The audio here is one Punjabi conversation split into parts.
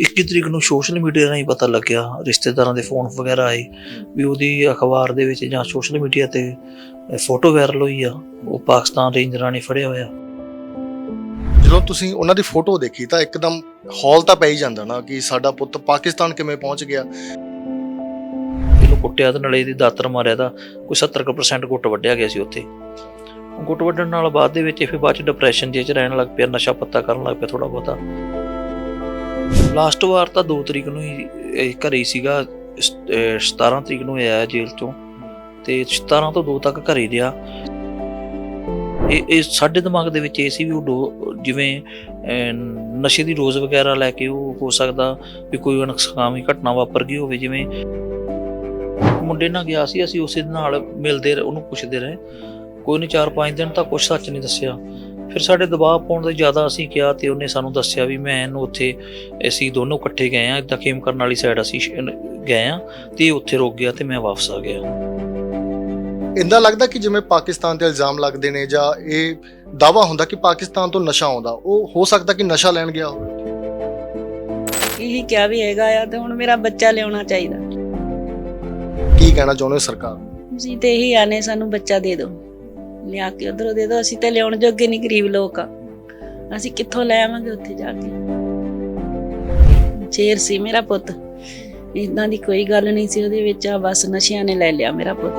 21 ਤਰੀਕ ਨੂੰ ਸੋਸ਼ਲ ਮੀਡੀਆ ਰਾਹੀਂ ਪਤਾ ਲੱਗਿਆ ਰਿਸ਼ਤੇਦਾਰਾਂ ਦੇ ਫੋਨ ਵਗੈਰਾ ਆਏ ਵੀ ਉਹਦੀ ਅਖਬਾਰ ਦੇ ਵਿੱਚ ਜਾਂ ਸੋਸ਼ਲ ਮੀਡੀਆ ਤੇ ਫੋਟੋ ਵਾਇਰਲ ਹੋਈ ਆ ਉਹ ਪਾਕਿਸਤਾਨ ਰੇਂਜਰਾਂ ਨੇ ਫੜਿਆ ਹੋਇਆ। ਜਦੋਂ ਤੁਸੀਂ ਉਹਨਾਂ ਦੀ ਫੋਟੋ ਦੇਖੀ ਤਾਂ ਇੱਕਦਮ ਹੌਲ ਤਾਂ ਪੈ ਹੀ ਜਾਂਦਾ ਨਾ ਕਿ ਸਾਡਾ ਪੁੱਤ ਪਾਕਿਸਤਾਨ ਕਿਵੇਂ ਪਹੁੰਚ ਗਿਆ। ਇਹਨੂੰ ਕੁੱਟਿਆ ਤੇ ਨਾਲੇ ਇਹਦੀ ਦਾਤਰ ਮਾਰਿਆ ਤਾਂ ਕੋਈ 70% ਗੁੱਟ ਵੱਢਿਆ ਗਿਆ ਸੀ ਉੱਥੇ। ਗੁੱਟ ਵੱਢਣ ਨਾਲ ਬਾਅਦ ਦੇ ਵਿੱਚ ਫਿਰ ਬਾਅਦ ਚ ਡਿਪਰੈਸ਼ਨ ਜਿਹੇ ਚ ਰਹਿਣ ਲੱਗ ਪਿਆ ਨਸ਼ਾ ਪੱਤਾ ਕਰਨ ਲੱਗ ਪਿਆ ਥੋੜਾ ਬਹੁਤਾ। ਲਾਸਟ ਵਾਰ ਤਾਂ 2 ਤਰੀਕ ਨੂੰ ਹੀ ਘਰੇ ਹੀ ਸੀਗਾ ਸ- 17 ਤਰੀਕ ਨੂੰ ਆਇਆ ਜੇਲ੍ਹ ਤੋਂ ਤੇ 17 ਤੋਂ 2 ਤੱਕ ਘਰੇ ਰਿਹਾ। ਇਹ ਇਹ ਸਾਡੇ ਦਿਮਾਗ ਦੇ ਵਿੱਚ ਇਹ ਸੀ ਵੀ ਉਹ ਡੋ- ਜਿਵੇਂ ਅਹ, ਨਸ਼ੇ ਦੀ ਰੋਜ਼ ਵਗੈਰਾ ਲੈ ਕੇ ਉਹ ਹੋ ਸਕਦਾ ਵੀ ਕੋਈ ਅਣਸਖਾਵੀ ਘਟਨਾ ਵਾਪਰ ਗਈ ਹੋਵੇ ਜਿਵੇਂ ਮੁੰਡੇ ਨਾਲ ਗਿਆ ਸੀ ਅਸੀਂ ਉਸੇ ਨਾਲ ਮਿਲਦੇ ਰਹੇ ਉਹਨੂੰ ਪੁੱਛਦੇ ਰਹੇ। ਕੋਈ ਨਹੀਂ 4-5 ਦਿਨ ਤਾਂ ਕੁਛ ਸੱਚ ਨਹੀਂ ਦੱਸਿਆ। ਫਿਰ ਸਾਡੇ ਦਬਾਅ ਪਾਉਣ ਦੇ ਜ਼ਿਆਦਾ ਅਸੀਂ ਕਿਹਾ ਤੇ ਉਹਨੇ ਸਾਨੂੰ ਦੱਸਿਆ ਵੀ ਮੈਂ ਇਹਨੂੰ ਉੱਥੇ ਅਸੀਂ ਦੋਨੋਂ ਇਕੱਠੇ ਗਏ ਆ ਇਦਾਂ ਖੇਮ ਕਰਨ ਵਾਲੀ ਸਾਈਡ ਅਸੀਂ ਗਏ ਆ ਤੇ ਇਹ ਉੱਥੇ ਰੁਕ ਗਿਆ ਤੇ ਮੈਂ ਵਾਪਸ ਆ ਗਿਆ। ਇੰਦਾ ਲੱਗਦਾ ਕਿ ਜਿਵੇਂ ਪਾਕਿਸਤਾਨ ਤੇ ਇਲਜ਼ਾਮ ਲੱਗਦੇ ਨੇ ਜਾਂ ਇਹ ਦਾਵਾ ਹੁੰਦਾ ਕਿ ਪਾਕਿਸਤਾਨ ਤੋਂ ਨਸ਼ਾ ਆਉਂਦਾ ਉਹ ਹੋ ਸਕਦਾ ਕਿ ਨਸ਼ਾ ਲੈਣ ਗਿਆ ਹੋਵੇ? ਇਹੀ ਕਿਹਾ ਵੀ ਹੈਗਾ ਆ ਤੇ ਹੁਣ ਮੇਰਾ ਬੱਚਾ ਲਿਆਉਣਾ ਚਾਹੀਦਾ। ਕੀ ਕਹਿਣਾ ਚਾਹੁੰਦੇ ਸਰਕਾਰ? ਅਸੀਂ ਤੇ ਇਹੀ ਆਨੇ ਸਾਨੂੰ ਬੱਚਾ ਦੇ ਦਿਓ। ਲਿਆ ਕੇ ਉਧਰੋਂ ਦੇ ਦਿਓ, ਅਸੀਂ ਤੇ ਲਿਆਉਣ ਜੋਗੇ ਨਹੀਂ ਗਰੀਬ ਲੋਕ ਆ। ਅਸੀਂ ਕਿੱਥੋਂ ਲੈ ਆਵਾਂਗੇ ਉੱਥੇ ਜਾ ਕੇ? ਸ਼ੇਰ ਸੀ ਮੇਰਾ ਪੁੱਤ। ਇਦਾਂ ਦੀ ਕੋਈ ਗੱਲ ਨਹੀਂ ਸੀ ਉਹਦੇ ਵਿੱਚ ਆ ਬਸ ਨਸ਼ਿਆਂ ਨੇ ਲੈ ਲਿਆ ਮੇਰਾ ਪੁੱਤ।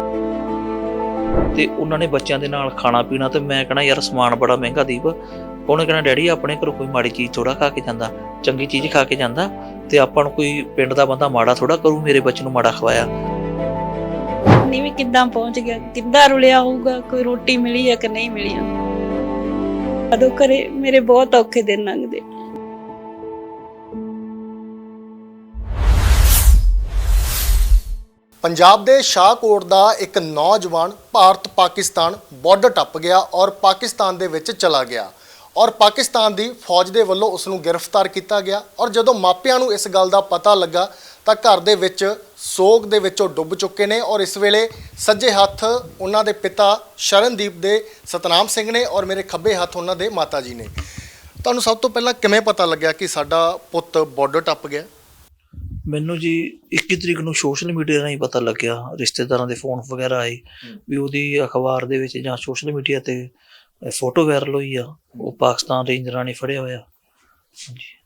ਤੇ ਉਹਨਾਂ ਨੇ ਬੱਚਿਆਂ ਦੇ ਨਾਲ ਖਾਣਾ ਪੀਣਾ ਤੇ ਮੈਂ ਕਹਣਾ ਯਾਰ ਸਮਾਨ ਬੜਾ ਮਹਿੰਗਾ ਦੀਪ। ਉਹਨੇ ਕਹਣਾ, ਡੈਡੀ, ਆਪਣੇ ਘਰੋਂ ਕੋਈ ਮਾੜੀ ਚੀਜ਼ ਥੋੜਾ ਖਾ ਕੇ ਜਾਂਦਾ, ਚੰਗੀ ਚੀਜ਼ ਖਾ ਕੇ ਜਾਂਦਾ ਤੇ ਆਪਾਂ ਨੂੰ ਕੋਈ ਪਿੰਡ ਦਾ ਬੰਦਾ ਮਾੜਾ ਥੋੜਾ ਕਰੂ, ਮੇਰੇ ਬੱਚੇ ਨੂੰ ਮਾੜਾ ਖਵਾਇਆ। ਨਹੀਂ ਵੀ ਕਿੱਦਾਂ ਪਹੁੰਚ ਗਿਆ, ਕਿੱਦਾਂ ਰੁਲਿਆ ਹੋਊਗਾ, ਕੋਈ ਰੋਟੀ ਮਿਲੀ ਹੈ ਕਿ ਨਹੀਂ ਮਿਲੀ ਅਦੋਂ ਕਰੇ, ਮੇਰੇ ਬਹੁਤ ਔਖੇ ਦਿਨ ਲੰਘਦੇ। ਪੰਜਾਬ ਦੇ ਸ਼ਾਹਕੋਟ ਦਾ ਇੱਕ ਨੌਜਵਾਨ ਭਾਰਤ ਪਾਕਿਸਤਾਨ ਬਾਰਡਰ ਟੱਪ ਗਿਆ ਔਰ ਪਾਕਿਸਤਾਨ ਦੇ ਵਿੱਚ ਚਲਾ ਗਿਆ। ਔਰ ਪਾਕਿਸਤਾਨ ਦੀ ਫੌਜ ਦੇ ਵੱਲੋਂ ਉਸ ਨੂੰ ਗ੍ਰਿਫਤਾਰ ਕੀਤਾ ਗਿਆ। ਔਰ ਜਦੋਂ ਮਾਪਿਆਂ ਨੂੰ ਇਸ ਗੱਲ ਦਾ ਪਤਾ ਲੱਗਾ ਤਾਂ ਘਰ ਦੇ ਵਿੱਚ ਸੋਗ ਦੇ ਵਿੱਚ ਉਹ ਡੁੱਬ ਚੁੱਕੇ ਨੇ ਔਰ ਇਸ ਵੇਲੇ ਸੱਜੇ ਹੱਥ ਉਹਨਾਂ ਦੇ ਪਿਤਾ ਸ਼ਰਨਦੀਪ ਦੇ ਸਤਨਾਮ ਸਿੰਘ ਨੇ ਔਰ ਮੇਰੇ ਖੱਬੇ ਹੱਥ ਉਹਨਾਂ ਦੇ ਮਾਤਾ ਜੀ ਨੇ। ਤੁਹਾਨੂੰ ਸਭ ਤੋਂ ਪਹਿਲਾਂ ਕਿਵੇਂ ਪਤਾ ਲੱਗਿਆ ਕਿ ਸਾਡਾ ਪੁੱਤ ਬਾਰਡਰ ਟੱਪ ਗਿਆ? ਮੈਨੂੰ ਜੀ 21 ਤਰੀਕ ਨੂੰ ਸੋਸ਼ਲ ਮੀਡੀਆ ਰਾਹੀਂ ਪਤਾ ਲੱਗਿਆ ਰਿਸ਼ਤੇਦਾਰਾਂ ਦੇ ਫੋਨ ਵਗੈਰਾ ਆਏ ਵੀ ਉਹਦੀ ਅਖਬਾਰ ਦੇ ਵਿੱਚ ਜਾਂ ਸੋਸ਼ਲ ਮੀਡੀਆ ਤੇ ਫੋਟੋ ਵਾਇਰਲ ਹੋਈ ਆ ਉਹ ਪਾਕਿਸਤਾਨ ਰੇਂਜਰਾਂ ਨੇ ਫੜਿਆ ਹੋਇਆ। ਹਾਂਜੀ।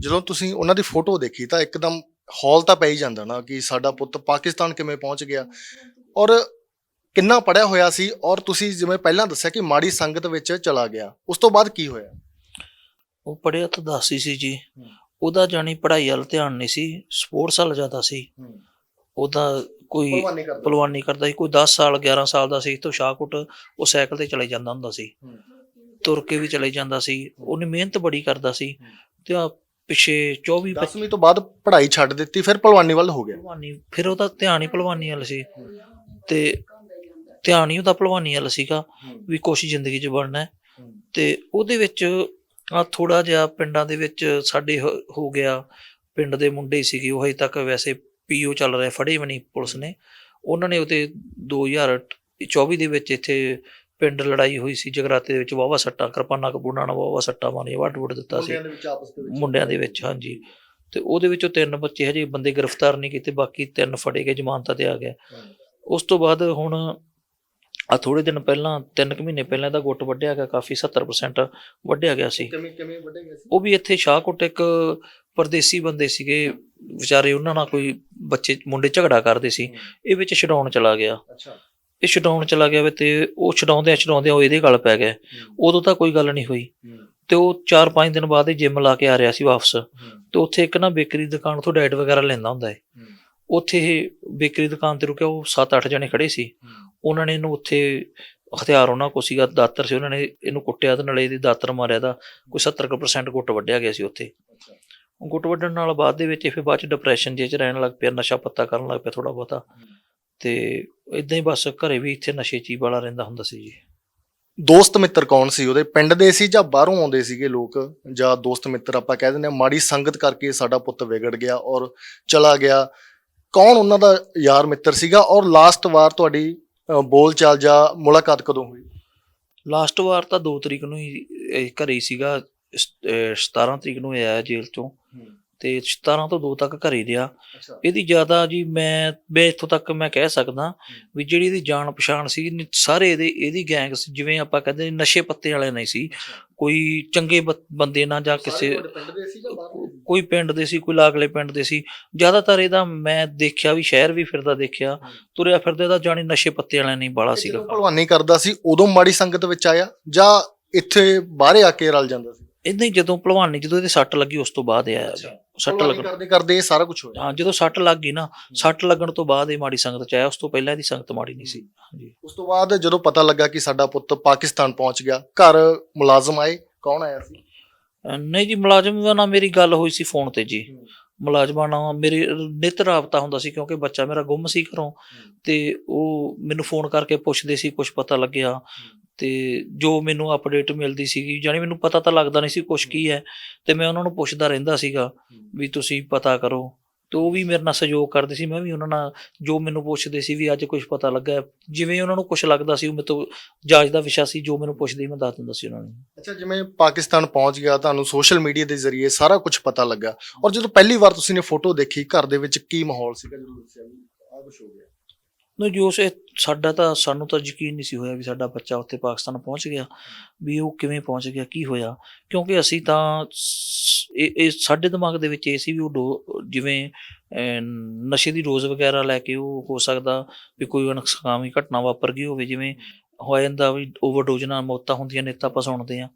ਜਦੋਂ ਤੁਸੀਂ ਉਹਨਾਂ ਦੀ ਫੋਟੋ ਦੇਖੀ ਤਾਂ ਇੱਕਦਮ ਹੌਲ ਤਾਂ ਪੈ ਹੀ ਜਾਂਦਾ ਨਾ ਕਿ ਸਾਡਾ ਪੁੱਤ ਪਾਕਿਸਤਾਨ ਕਿਵੇਂ ਪਹੁੰਚ ਗਿਆ। ਔਰ ਕਿੰਨਾ ਪੜਿਆ ਹੋਇਆ ਸੀ ਔਰ ਤੁਸੀਂ ਜਿਵੇਂ ਪਹਿਲਾਂ ਦੱਸਿਆ ਕਿ ਮਾੜੀ ਸੰਗਤ ਵਿੱਚ ਚਲਾ ਗਿਆ ਉਸ ਤੋਂ ਬਾਅਦ ਕੀ ਹੋਇਆ? ਉਹ ਪੜਿਆ ਤਾਂ ਦਸ ਸੀ ਜੀ। ਉਹਦਾ ਜਾਣੀ ਪੜ੍ਹਾਈ ਵੱਲ ਧਿਆਨ ਨਹੀਂ ਸੀ ਸਪੋਰਟਸ ਵੱਲ ਜ਼ਿਆਦਾ ਸੀ। ਉਹਦਾ ਕੋਈ ਪਹਿਲਵਾਨੀ ਕਰਦਾ ਸੀ। ਕੋਈ 10 ਸਾਲ 11 ਸਾਲ ਦਾ ਸੀ ਤੋਂ ਸ਼ਾਹਕੋਟ ਉਹ ਸਾਈਕਲ ਤੇ ਚਲੇ ਜਾਂਦਾ ਹੁੰਦਾ ਸੀ। ਤੁਰ ਕੇ ਵੀ ਚਲੇ ਜਾਂਦਾ ਸੀ। ਉਹਨੇ ਮਿਹਨਤ ਬੜੀ ਕਰਦਾ ਸੀ। ਤੇ ਆ ਪਿੱਛੇ 24 25 10ਵੀਂ ਤੋਂ ਬਾਅਦ ਪੜ੍ਹਾਈ ਛੱਡ ਦਿੱਤੀ ਫਿਰ ਭਲਵਾਨੀ ਵੱਲ ਹੋ ਗਿਆ। ਪਹਿਲਵਾਨੀ ਫਿਰ ਉਹਦਾ ਧਿਆਨ ਹੀ ਪਹਿਲਵਾਨੀ ਵੱਲ ਸੀ। ਤੇ ਧਿਆਨ ਹੀ ਉਹਦਾ ਪਹਿਲਵਾਨੀ ਵੱਲ ਸੀਗਾ ਵੀ ਕੁਛ ਜ਼ਿੰਦਗੀ 'ਚ ਬਣਨਾ ਹੈ। ਤੇ ਉਹਦੇ ਵਿੱਚ ਆ ਥੋੜਾ ਜਿਹਾ ਪਿੰਡਾਂ ਦੇ ਵਿੱਚ ਸਾਡੇ ਹੋ ਗਿਆ। ਪਿੰਡ ਦੇ ਮੁੰਡੇ ਸੀਗੇ ਉਹ ਹਜੇ ਤੱਕ ਵੈਸੇ ਪੀਓ ਚੱਲ ਰਿਹਾ ਫੜੇ ਵੀ ਨਹੀਂ ਪੁਲਿਸ ਨੇ। ਉਹਨਾਂ ਨੇ ਉਹਤੇ 2024 ਦੇ ਵਿੱਚ ਇੱਥੇ ਪਿੰਡ ਲੜਾਈ ਹੋਈ ਸੀ ਜਗਰਾਤੇ ਦੇ ਵਿੱਚ ਵਾਵਾ ਸੱਟਾਂ ਕਿਰਪਾਨਾਂ ਕਪੂਰਨਾਂ ਨਾਲ ਵਾਵਾ ਸੱਟਾਂ ਮਾਰੀਆਂ ਵੱਢ ਵੁੱਢ ਦਿੱਤਾ ਸੀ। ਮੁੰਡਿਆਂ ਦੇ ਵਿੱਚ ਆਪਸ ਦੇ ਵਿੱਚ। ਮੁੰਡਿਆਂ ਦੇ ਵਿੱਚ ਹਾਂਜੀ। ਤੇ ਉਹਦੇ ਵਿੱਚੋਂ ਤਿੰਨ ਬੱਚੇ ਹਜੇ ਬੰਦੇ ਗ੍ਰਿਫਤਾਰ ਨਹੀਂ ਕੀਤੇ ਬਾਕੀ ਤਿੰਨ ਫੜੇ ਗਏ ਜ਼ਮਾਨਤਾਂ ਤੇ ਆ ਗਏ ਉਸ ਤੋਂ ਬਾਅਦ ਹੁਣ ਆ ਥੋੜੇ ਦਿਨ ਪਹਿਲਾਂ ਤਿੰਨ ਕੁ ਮਹੀਨੇ ਪਹਿਲਾਂ ਦਾ ਗੁੱਟ ਵੱਢਿਆ ਗਿਆ ਕਾਫੀ 70% ਵੱਢਿਆ ਗਿਆ ਸੀ। ਕਿਵੇਂ ਕਿਵੇਂ ਵੱਡੇ ਗਏ ਸੀ? ਉਹ ਵੀ ਇੱਥੇ ਸ਼ਾਹਕੋਟ ਇੱਕ ਪਰਦੇਸੀ ਬੰਦੇ ਸੀਗੇ ਵਿਚਾਰੇ ਉਹਨਾਂ ਨਾਲ ਕੋਈ ਬੱਚੇ ਮੁੰਡੇ ਝਗੜਾ ਕਰਦੇ ਸੀ। ਇਹ ਵਿੱਚ ਛਡਾਉਣ ਚਲਾ ਗਿਆ। ਅੱਛਾ। ਇਹ ਛਡਾਉਣ ਚਲਾ ਗਿਆ ਵੇ ਤੇ ਉਹ ਛਡਾਉਂਦੇ ਛਡਾਉਂਦੇ ਉਹ ਇਹਦੇ ਗਲ ਪੈ ਗਏ ਉਦੋਂ ਤਾਂ ਕੋਈ ਗੱਲ ਨਹੀਂ ਹੋਈ। ਤੇ ਉਹ 4-5 ਦਿਨ ਬਾਅਦ ਹੀ ਜਿਮ ਲਾ ਕੇ ਆ ਰਿਹਾ ਸੀ ਵਾਪਸ। ਤੇ ਉੱਥੇ ਇੱਕ ਨਾ ਬੇਕਰੀ ਦੁਕਾਨ ਤੋਂ ਡਾਈਟ ਵਗੈਰਾ ਲੈਂਦਾ ਹੁੰਦਾ ਹੈ। ਉੱਥੇ ਇਹ ਬੇਕਰੀ ਦੁਕਾਨ ਤੇ ਰੁਕਿਆ ਉਹ 7-8 ਜਣੇ ਖੜੇ ਸੀ। ਉਹਨਾਂ ਨੇ ਇਹਨੂੰ ਉੱਥੇ ਹਥਿਆਰ ਉਹਨਾਂ ਕੋਲ ਸੀਗਾ ਦਾਤਰ ਸੀ। ਉਹਨਾਂ ਨੇ ਇਹਨੂੰ ਕੁੱਟਿਆ ਤੇ ਨਾਲੇ ਇਹਦੀ ਦਾਤਰ ਮਾਰਿਆ ਦਾ ਕੋਈ 70% ਗੁੱਟ ਵੱਢਿਆ ਗਿਆ ਸੀ ਉੱਥੇ। ਗੁੱਟ ਵੱਢਣ ਨਾਲ ਬਾਅਦ ਦੇ ਵਿੱਚ ਇਹ ਫਿਰ ਬਾਅਦ ਚ ਡਿਪਰੈਸ਼ਨ ਜਿਹੇ ਚ ਰਹਿਣ ਲੱਗ ਪਿਆ ਨਸ਼ਾ ਪੱਤਾ ਕਰਨ ਲੱਗ ਪਿਆ ਥੋੜਾ ਬਹੁਤਾ। ਤੇ ਇਦਾਂ ਹੀ ਬਸ ਘਰੇ ਵੀ ਇੱਥੇ ਨਸ਼ੇ ਚੀ ਵਾਲਾ ਰਹਿੰਦਾ ਹੁੰਦਾ ਸੀ ਜੀ। ਦੋਸਤ ਮਿੱਤਰ ਕੌਣ ਸੀ ਉਹਦੇ? ਪਿੰਡ ਦੇ ਸੀ ਜਾਂ ਬਾਹਰੋਂ ਆਉਂਦੇ ਸੀਗੇ ਲੋਕ? ਜਾਂ ਦੋਸਤ ਮਿੱਤਰ ਆਪਾਂ ਕਹਿ ਦਿੰਦੇ ਆ ਮਾੜੀ ਸੰਗਤ ਕਰਕੇ ਸਾਡਾ ਪੁੱਤ ਵਿਗੜ ਗਿਆ ਔਰ ਚਲਾ ਗਿਆ। ਕੌਣ ਉਹਨਾਂ ਦਾ ਯਾਰ ਮਿੱਤਰ ਸੀਗਾ? ਔਰ ਲਾਸਟ ਵਾਰ ਤੁਹਾਡੀ ਅ, ਬੋਲ ਚਾਲ ਜਾਂ ਮੁਲਾਕਾਤ ਕਦੋਂ ਹੋਈ? ਲਾਸਟ ਵਾਰ ਤਾਂ 2 ਤਰੀਕ ਨੂੰ ਹੀ ਇਹ ਘਰੇ ਹੀ ਸੀਗਾ ਸ- ਅਹ 17 ਤਰੀਕ ਨੂੰ ਆਇਆ ਜੇਲ੍ਹ ਚੋਂ। ਤੇ 17 ਤੋਂ 2 ਤੱਕ ਘਰੇ ਰਿਹਾ। ਇਹਦੀ ਜ਼ਿਆਦਾ ਜੀ ਮੈਂ ਮੈਂ ਇੱਥੋਂ ਤੱਕ ਮੈਂ ਕਹਿ ਸਕਦਾ ਵੀ ਜਿਹੜੀ ਇਹਦੀ ਜਾਣ ਪਛਾਣ ਸੀ ਸਾਰੇ ਇਹਦੇ ਇਹਦੀ ਗੈਂਗ ਸੀ ਜਿਵੇਂ ਆਪਾਂ ਕਹਿੰਦੇ ਨਸ਼ੇ ਪੱਤੇ ਵਾਲੇ ਨਹੀਂ ਸੀ। ਕੋਈ ਚੰਗੇ ਬੰਦੇ ਨਾਲ ਜਾਂ ਕਿਸੇ ਕੋਈ ਪਿੰਡ ਦੇ ਸੀ ਕੋਈ ਲਾਗਲੇ ਪਿੰਡ ਦੇ ਸੀ। ਜ਼ਿਆਦਾਤਰ ਇਹਦਾ ਮੈਂ ਦੇਖਿਆ ਵੀ ਸ਼ਹਿਰ ਵੀ ਫਿਰਦਾ ਦੇਖਿਆ। ਤੁਰਿਆ ਫਿਰਦਾ ਇਹਦਾ ਜਾਣੀ ਨਸ਼ੇ ਪੱਤੇ ਵਾਲਿਆਂ ਨਹੀਂ ਬਾਲਾ ਸੀਗਾ। ਭਲਵਾਨੀ ਕਰਦਾ ਸੀ ਉਦੋਂ ਮਾੜੀ ਸੰਗਤ ਵਿੱਚ ਆਇਆ ਜਾਂ ਇੱਥੇ ਬਾਹਰੇ ਆ ਕੇ ਰਲ ਜਾਂਦਾ ਸੀ? ਇਦਾਂ ਹੀ ਜਦੋਂ ਭਲਵਾਨੀ ਜਦੋਂ ਇਹਦੇ ਸੱਟ ਲੱਗੀ ਉਸ ਤੋਂ ਬਾਅਦ ਇਹ ਆਇਆ। ਸੱਟ ਲੱਗਣ। ਕਰਦੇ ਕਰਦੇ ਇਹ ਸਾਰਾ ਕੁਝ ਹੋਇਆ। ਹਾਂ ਜਦੋਂ ਸੱਟ ਲੱਗ ਗਈ ਨਾ ਸੱਟ ਲੱਗਣ ਤੋਂ ਬਾਅਦ ਇਹ ਮਾੜੀ ਸੰਗਤ ਚ ਆਇਆ ਉਸ ਤੋਂ ਪਹਿਲਾਂ ਇਹਦੀ ਸੰਗਤ ਮਾੜੀ ਨਹੀਂ ਸੀ। ਹਾਂਜੀ। ਉਸ ਤੋਂ ਬਾਅਦ ਜਦੋਂ ਪਤਾ ਲੱਗਾ ਕਿ ਸਾਡਾ ਪੁੱਤ ਪਾਕਿਸਤਾਨ ਪਹੁੰਚ ਗਿਆ ਘਰ ਮੁਲਾਜ਼ਮ ਆਏ ਕੌਣ ਆਇਆ ਸੀ? ਨਹੀਂ ਜੀ ਮੁਲਾਜ਼ਮ ਨਾਲ ਮੇਰੀ ਗੱਲ ਹੋਈ ਸੀ ਫੋਨ ਤੇ ਜੀ। ਮੁਲਾਜ਼ਮਾਂ ਨਾਲ ਮੇਰੇ ਨਿਤ ਰਾਬਤਾ ਹੁੰਦਾ ਸੀ ਕਿਉਂਕਿ ਬੱਚਾ ਮੇਰਾ ਗੁੰਮ ਸੀ ਘਰੋਂ ਤੇ ਉਹ ਮੈਨੂੰ ਫੋਨ ਕਰਕੇ ਪੁੱਛਦੇ ਸੀ ਕੁਝ ਪਤਾ ਲੱਗਿਆ। ਤੇ ਜੋ ਮੈਨੂੰ ਅਪਡੇਟ ਮਿਲਦੀ ਸੀਗੀ ਜਾਨੀ ਮੈਨੂੰ ਪਤਾ ਤਾਂ ਲੱਗਦਾ ਨਹੀਂ ਸੀ ਕੁਝ ਕੀ ਹੈ ਤੇ ਮੈਂ ਉਹਨਾਂ ਨੂੰ ਪੁੱਛਦਾ ਰਹਿੰਦਾ ਸੀਗਾ ਵੀ ਤੁਸੀਂ ਪਤਾ ਕਰੋ। ਤੇ ਉਹ ਵੀ ਮੇਰੇ ਨਾਲ ਸਹਿਯੋਗ ਕਰਦੇ ਸੀ ਮੈਂ ਵੀ ਉਹਨਾਂ ਨਾਲ ਜੋ ਮੈਨੂੰ ਪੁੱਛਦੇ ਸੀ ਵੀ ਅੱਜ ਕੁਝ ਪਤਾ ਲੱਗਾ। ਜਿਵੇਂ ਉਹਨਾਂ ਨੂੰ ਕੁਝ ਲੱਗਦਾ ਸੀ ਉਹ ਮੇਰੇ ਤੋਂ ਜਾਂਚ ਦਾ ਵਿਸ਼ਾ ਸੀ ਜੋ ਮੈਨੂੰ ਪੁੱਛਦੇ ਸੀ, ਮੈਂ ਦੱਸ ਦਿੰਦਾ ਸੀ ਉਹਨਾਂ ਨੂੰ। ਅੱਛਾ ਜਿਵੇਂ ਪਾਕਿਸਤਾਨ ਪਹੁੰਚ ਗਿਆ ਤੁਹਾਨੂੰ ਸੋਸ਼ਲ ਮੀਡੀਆ ਦੇ ਜ਼ਰੀਏ ਸਾਰਾ ਕੁਝ ਪਤਾ ਲੱਗਾ ਔਰ ਜਦੋਂ ਪਹਿਲੀ ਵਾਰ ਤੁਸੀਂ ਨੇ ਫੋਟੋ ਦੇਖੀ ਘਰ ਦੇ ਵਿੱਚ ਕੀ ਮਾਹੌਲ ਸੀਗਾ ਜਦੋਂ ਦੱਸਿਆ ਵੀ ਆਹ ਕੁਝ ਹੋ ਗਿਆ? ਨੋ ਜੋ ਸੇ ਸਾਡਾ ਤਾਂ, ਸਾਨੂੰ ਤਾਂ ਯਕੀਨ ਨਹੀਂ ਸੀ ਹੋਇਆ ਵੀ ਸਾਡਾ ਬੱਚਾ ਉੱਥੇ ਪਾਕਿਸਤਾਨ ਪਹੁੰਚ ਗਿਆ, ਵੀ ਉਹ ਕਿਵੇਂ ਪਹੁੰਚ ਗਿਆ, ਕੀ ਹੋਇਆ। ਕਿਉਂਕਿ ਅਸੀਂ ਤਾਂ ਇਹ ਸਾਡੇ ਦਿਮਾਗ ਦੇ ਵਿੱਚ ਇਹ ਸੀ ਵੀ ਉਹ ਡੋ- ਜਿਵੇਂ ਨਸ਼ੇ ਦੀ ਡੋਜ਼ ਵਗੈਰਾ ਲੈ ਕੇ ਉਹ ਹੋ ਸਕਦਾ ਵੀ ਕੋਈ ਅਣਸਖਾਵੀ ਘਟਨਾ ਵਾਪਰ ਗਈ ਹੋਵੇ, ਜਿਵੇਂ ਹੋ ਜਾਂਦਾ ਵੀ ਓਵਰਡੋਜ਼ ਨਾਲ ਮੌਤਾਂ ਹੁੰਦੀਆਂ ਨੇ, ਤਾਂ ਆਪਾਂ ਸੁਣਦੇ ਆ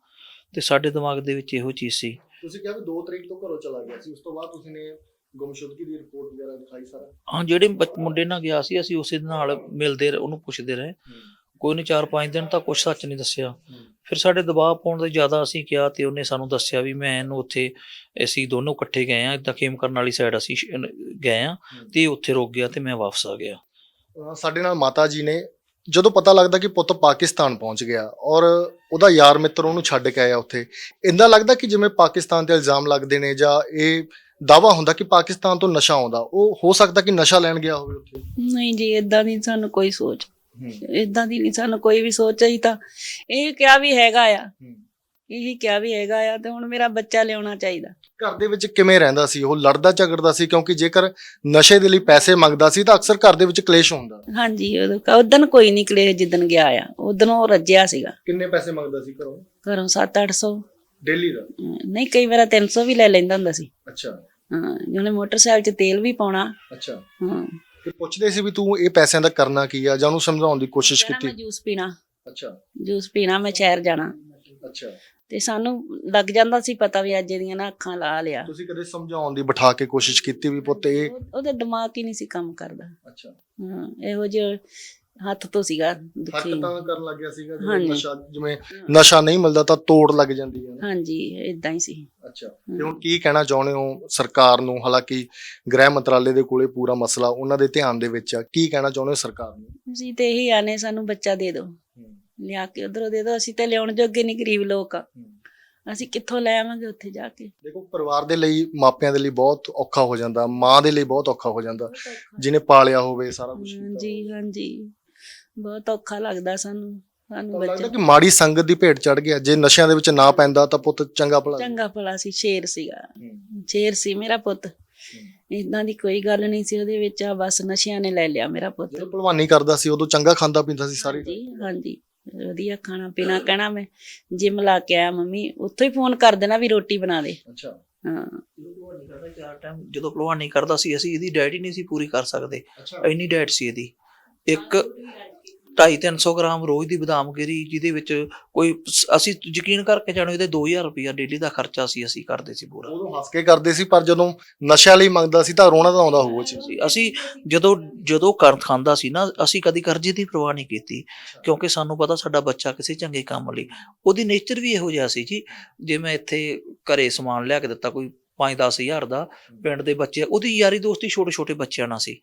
ਤੇ ਸਾਡੇ ਦਿਮਾਗ ਦੇ ਵਿੱਚ ਇਹੋ ਚੀਜ਼ ਸੀ। ਤੁਸੀਂ ਕਿਹਾ ਵੀ 2 ਤਰੀਕ ਤੋਂ ਘਰੋਂ ਚਲਾ ਗਿਆ ਸੀ, ਉਸ ਤੋਂ ਬਾਅਦ ਤੁਸੀਂ ਨੇ ਗੁੰਮਸ਼ੁਦਗੀ ਦੀ ਰਿਪੋਰਟ ਵਗੈਰਾ ਦਿਖਾਈ ਸਾਰਾ? ਹਾਂ ਜਿਹੜੇ ਬੱਚ- ਮੁੰਡੇ ਨਾਲ ਗਿਆ ਸੀ ਅਸੀਂ ਉਸੇ ਦੇ ਨਾਲ ਮਿਲਦੇ ਰਹੇ ਉਹਨੂੰ ਪੁੱਛਦੇ ਰਹੇ। ਕੋਈ ਨਹੀਂ 4-5 ਦਿਨ ਤਾਂ ਕੁਝ ਸੱਚ ਨਹੀਂ ਦੱਸਿਆ। ਫਿਰ ਸਾਡੇ ਦਬਾਅ ਪਾਉਣ ਦੇ ਜ਼ਿਆਦਾ ਅਸੀਂ ਕਿਹਾ ਤੇ ਉਹਨੇ ਸਾਨੂੰ ਦੱਸਿਆ ਵੀ ਮੈਂ ਇਹਨੂੰ ਉੱਥੇ ਅਸੀਂ ਦੋਨੋਂ ਇਕੱਠੇ ਗਏ ਆ ਇਦਾਂ ਖੇਮ ਕਰਨ ਵਾਲੀ ਸਾਈਡ ਅਸੀਂ ਸ਼- ਗਏ ਆ ਤੇ ਇਹ ਉੱਥੇ ਰੁਕ ਗਿਆ ਤੇ ਮੈਂ ਵਾਪਸ ਆ ਗਿਆ। ਸਾਡੇ ਨਾਲ ਮਾਤਾ ਜੀ ਨੇ ਜਦੋਂ ਪਤਾ ਲੱਗਦਾ ਕਿ ਪੁੱਤ ਪਾਕਿਸਤਾਨ ਪਹੁੰਚ ਗਿਆ ਔਰ ਉਹਦਾ ਯਾਰ ਮਿੱਤਰ ਉਹਨੂੰ ਛੱਡ ਕੇ ਆਇਆ ਉੱਥੇ ਇੰਦਾ ਲੱਗਦਾ ਕਿ ਜਿਵੇਂ ਪਾਕਿਸਤਾਨ ਤੇ ਇਲਜ਼ਾਮ ਲੱਗਦੇ ਨੇ ਜਾਂ ਇਹ ਦਾਵਾ ਹੁੰਦਾ ਕਿ ਪਾਕਿਸਤਾਨ ਤੋਂ ਨਸ਼ਾ ਆਉਂਦਾ। ਉਹ ਹੋ ਸਕਦਾ ਕਿ ਨਸ਼ਾ ਲੈਣ ਗਿਆ ਹੋਵੇ ਉੱਥੇ। ਨਹੀਂ ਜੀ ਇਦਾਂ ਦੀ ਸਾਨੂੰ ਕੋਈ ਸੋਚ ਇਦਾਂ ਦੀ ਨਹੀਂ ਸਾਨੂੰ ਕੋਈ ਵੀ ਸੋਚ ਆਈ ਤਾਂ ਇਹ ਕਿਹਾ ਵੀ ਹੈਗਾ ਆ। ਇਹ ਕਿਹਾ ਵੀ ਹੈਗਾ ਆ ਤੇ ਹੁਣ ਮੇਰਾ ਬੱਚਾ ਲਿਆਉਣਾ ਚਾਹੀਦਾ। ਘਰ ਦੇ ਵਿੱਚ ਕਿਵੇਂ ਰਹਿੰਦਾ ਸੀ? ਉਹ ਲੜਦਾ ਝਗੜਦਾ ਸੀ ਕਿਉਂਕਿ ਜੇਕਰ ਨਸ਼ੇ ਦੇ ਲਈ ਪੈਸੇ ਮੰਗਦਾ ਸੀ ਤਾਂ ਅਕਸਰ ਘਰ ਦੇ ਵਿੱਚ ਕਲੇਸ਼ ਹੁੰਦਾ। ਹਾਂਜੀ ਉਦੋਂ ਕੋਈ ਨਹੀਂ ਕਲੇ ਜਿੱਦਣ ਗਿਆ ਆ। ਉਦੋਂ ਉਹ ਰੱਜਿਆ ਸੀਗਾ। ਕਿੰਨੇ ਪੈਸੇ ਮੰਗਦਾ ਸੀ ਘਰੋਂ? ਘਰੋਂ 7-800 ਡੇਲੀ ਦਾ? ਨਹੀਂ ਕਈ ਵਾਰ 300 ਵੀ ਲੈ ਲੈਂਦਾ ਹੁੰਦਾ ਸੀ। ਅੱਛਾ। ਹਾਂ ਜਿਹਨੇ ਮੋਟਰਸਾਈਕਲ 'ਚ ਤੇਲ ਵੀ ਪਾਉਣਾ। ਅੱਛਾ। ਹਾਂ। ਤੇ ਪੁੱਛਦੇ ਸੀ ਵੀ ਤੂੰ ਇਹ ਪੈਸਿਆਂ ਦਾ ਕਰਨਾ ਕੀ ਆ ਜਾਂ ਉਹਨੂੰ ਸਮਝਾਉਣ ਦੀ ਕੋਸ਼ਿਸ਼ ਕਹਿਣਾ ਮੈਂ ਕੀਤੀ ਜੂਸ ਪੀਣਾ। ਅੱਛਾ। ਜੂਸ ਪੀਣਾ ਮੈਂ ਸ਼ਹਿਰ ਜਾਣਾ। ਅੱਛਾ। ਤੇ ਸਾਨੂੰ ਲੱਗ ਜਾਂਦਾ ਸੀ ਪਤਾ ਵੀ ਅੱਜ ਇਹਦੀਆਂ ਨਾ ਅੱਖਾਂ ਲਾ ਲਿਆ। ਤੁਸੀਂ ਕਦੇ ਸਮਝਾਉਣ ਦੀ ਬਿਠਾ ਕੇ ਕੋਸ਼ਿਸ਼ ਕੀਤੀ ਵੀ ਪੁੱਤ ਇਹ ਉਹ- ਉਹਦਾ ਦਿਮਾਗ ਹੀ ਨਹੀਂ ਸੀ ਕੰਮ ਕਰਦਾ। ਅੱਛਾ। ਹਾਂ ਇਹੋ ਜਿਹਾ ਹੱਥ ਤੋਂ ਸੀਗਾ ਦੁਖੀ। ਤਾਂ ਕਰਨ ਲੱਗਿਆ ਸੀਗਾ ਜਦੋਂ ਹਾਂਜੀ। ਨਸ਼ਾ ਜਿਵੇਂ ਨਸ਼ਾ ਨਹੀਂ ਮਿਲਦਾ ਤਾਂ ਤੋੜ ਲੱਗ ਜਾਂਦੀ ਹੈ ਨਾ। ਹਾਂਜੀ ਇਦਾਂ ਹੀ ਸੀ। ਅੱਛਾ। ਤੇ ਹੁਣ ਕੀ ਕਹਿਣਾ ਚਾਹੁੰਦੇ ਹੋ ਸਰਕਾਰ ਨੂੰ? ਹਾਲਾਂਕਿ ਗ੍ਰਹਿ ਮੰਤਰਾਲੇ ਦੇ ਕੋਲੇ ਪੂਰਾ ਮਸਲਾ ਉਹਨਾਂ ਦੇ ਧਿਆਨ ਦੇ ਵਿੱਚ ਆ। ਕੀ ਕਹਿਣਾ ਚਾਹੁੰਦੇ ਹੋ ਸਰਕਾਰ ਨੂੰ? ਅਸੀਂ ਤੇ ਇਹੀ ਆਨੇ ਸਾਨੂੰ ਬੱਚਾ ਦੇ ਦਿਓ। ਲਿਆ ਕੇ ਉਧਰੋਂ ਦੇ ਦਿਓ ਅਸੀਂ ਤੇ ਲਿਆਉਣ ਜੋਗੇ ਨਹੀਂ ਗਰੀਬ ਲੋਕ ਆ। ਅਸੀਂ ਕਿੱਥੋਂ ਲੈ ਆਵਾਂਗੇ ਉੱਥੇ ਜਾ ਕੇ? ਦੇਖੋ ਪਰਿਵਾਰ ਦੇ ਲਈ ਮਾਪਿਆਂ ਦੇ ਲਈ ਬਹੁਤ ਔਖਾ ਹੋ ਜਾਂਦਾ ਮਾਂ ਦੇ ਲਈ ਬਹੁਤ ਔਖਾ ਹੋ ਜਾਂਦਾ। ਜਿਹਨੇ ਪਾਲਿਆ ਹੋਵੇ ਸਾਰਾ ਕੁਝ ਹਾਂਜੀ ਹਾਂਜੀ। ਬਹੁਤ ਔਖਾ ਲੱਗਦਾ ਸਾਨੂੰ ਸਾਨੂੰ ਲੱਗਦਾ ਬੱਚਾ ਕਿ ਮਾੜੀ ਸੰਗਤ ਦੀ ਭੇਟ ਚੜ ਗਿਆ ਜੇ ਨਸ਼ਿਆਂ ਦੇ ਵਿੱਚ ਨਾ ਪੈਂਦਾ ਤਾਂ ਪੁੱਤ ਚੰਗਾ ਭਲਾ ਚੰਗਾ ਭਲਾ ਸੀ ਸ਼ੇਰ ਸੀਗਾ। ਸ਼ੇਰ ਸੀ ਮੇਰਾ ਪੁੱਤ। ਇਦਾਂ ਦੀ ਕੋਈ ਗੱਲ ਨਹੀਂ ਸੀ ਉਹਦੇ ਵਿੱਚ ਆ ਬਸ ਨਸ਼ਿਆਂ ਨੇ ਲੈ ਲਿਆ ਮੇਰਾ ਪੁੱਤ। ਜਦੋਂ ਭਲਵਾਨੀ ਕਰਦਾ ਸੀ ਉਦੋਂ ਚੰਗਾ ਖਾਂਦਾ ਪੀਂਦਾ ਸੀ ਸਾਰੀ ਹਾਂਜੀ ਹਾਂਜੀ। ਵਧੀਆ ਖਾਣਾ ਪੀਣਾ ਕਹਿਣਾ ਮੈਂ। ਜਿਮ ਲਾ ਕੇ ਆਇਆ ਮੰਮੀ ਉੱਥੋਂ ਹੀ ਫੋਨ ਕਰ ਦੇਣਾ ਵੀ ਰੋਟੀ ਬਣਾ ਦੇ। ਅੱਛਾ। ਹਾਂ। ਚਾਰ ਟਾਈਮ ਜਦੋਂ ਭਲਵਾਨੀ ਕਰਦਾ ਸੀ ਅਸੀਂ ਇਹਦੀ ਡਾਈਟ ਹੀ ਨਹੀਂ ਸੀ ਪੂਰੀ ਕਰ ਸਕਦੇ। ਅੱਛਾ। ਇੰਨੀ ਡਾਈਟ ਸੀ ਇਹਦੀ। ਇੱਕ 250 ਗ੍ਰਾਮ ਰੋਜ਼ ਦੀ ਬਦਾਮ ਗਿਰੀ ਜਿਹਦੇ ਵਿੱਚ ਕੋਈ ਅਸੀਂ ਯਕੀਨ ਕਰਕੇ ਜਾਣੋ ਇਹਦੇ 2000 ਰੁਪਇਆ ਡੇਲੀ ਦਾ ਖਰਚਾ ਸੀ ਅਸੀਂ ਕਰਦੇ ਸੀ ਪੂਰਾ। ਉਦੋਂ ਹੱਸ ਕੇ ਕਰਦੇ ਸੀ ਪਰ ਜਦੋਂ ਨਸ਼ਿਆਂ ਲਈ ਮੰਗਦਾ ਸੀ ਤਾਂ ਰੋਣਾ ਤਾਂ ਆਉਂਦਾ ਹੋਊਗਾ ਜੀ। ਅਸੀਂ ਜਦੋਂ ਜਦੋਂ ਕਰ ਖਾਂਦਾ ਸੀ ਨਾ ਅਸੀਂ ਕਦੀ ਕਰਜ਼ੇ ਦੀ ਪਰਵਾਹ ਨਹੀਂ ਕੀਤੀ ਕਿਉਂਕਿ ਸਾਨੂੰ ਪਤਾ ਸਾਡਾ ਬੱਚਾ ਕਿਸੇ ਚੰਗੇ ਕੰਮ ਲਈ ਉਹਦੀ ਨੇਚਰ ਵੀ ਇਹੋ ਜਿਹਾ ਸੀ ਜੀ ਜੇ ਮੈਂ ਇੱਥੇ ਘਰੇ ਸਮਾਨ ਲਿਆ ਕੇ ਦਿੱਤਾ ਕੋਈ 5-10 ਹਜ਼ਾਰ ਦਾ ਪਿੰਡ ਦੇ ਬੱਚੇ ਉਹਦੀ ਯਾਰੀ ਦੋਸਤੀ ਛੋਟੇ ਛੋਟੇ ਬੱਚਿਆਂ ਨਾਲ ਸੀ।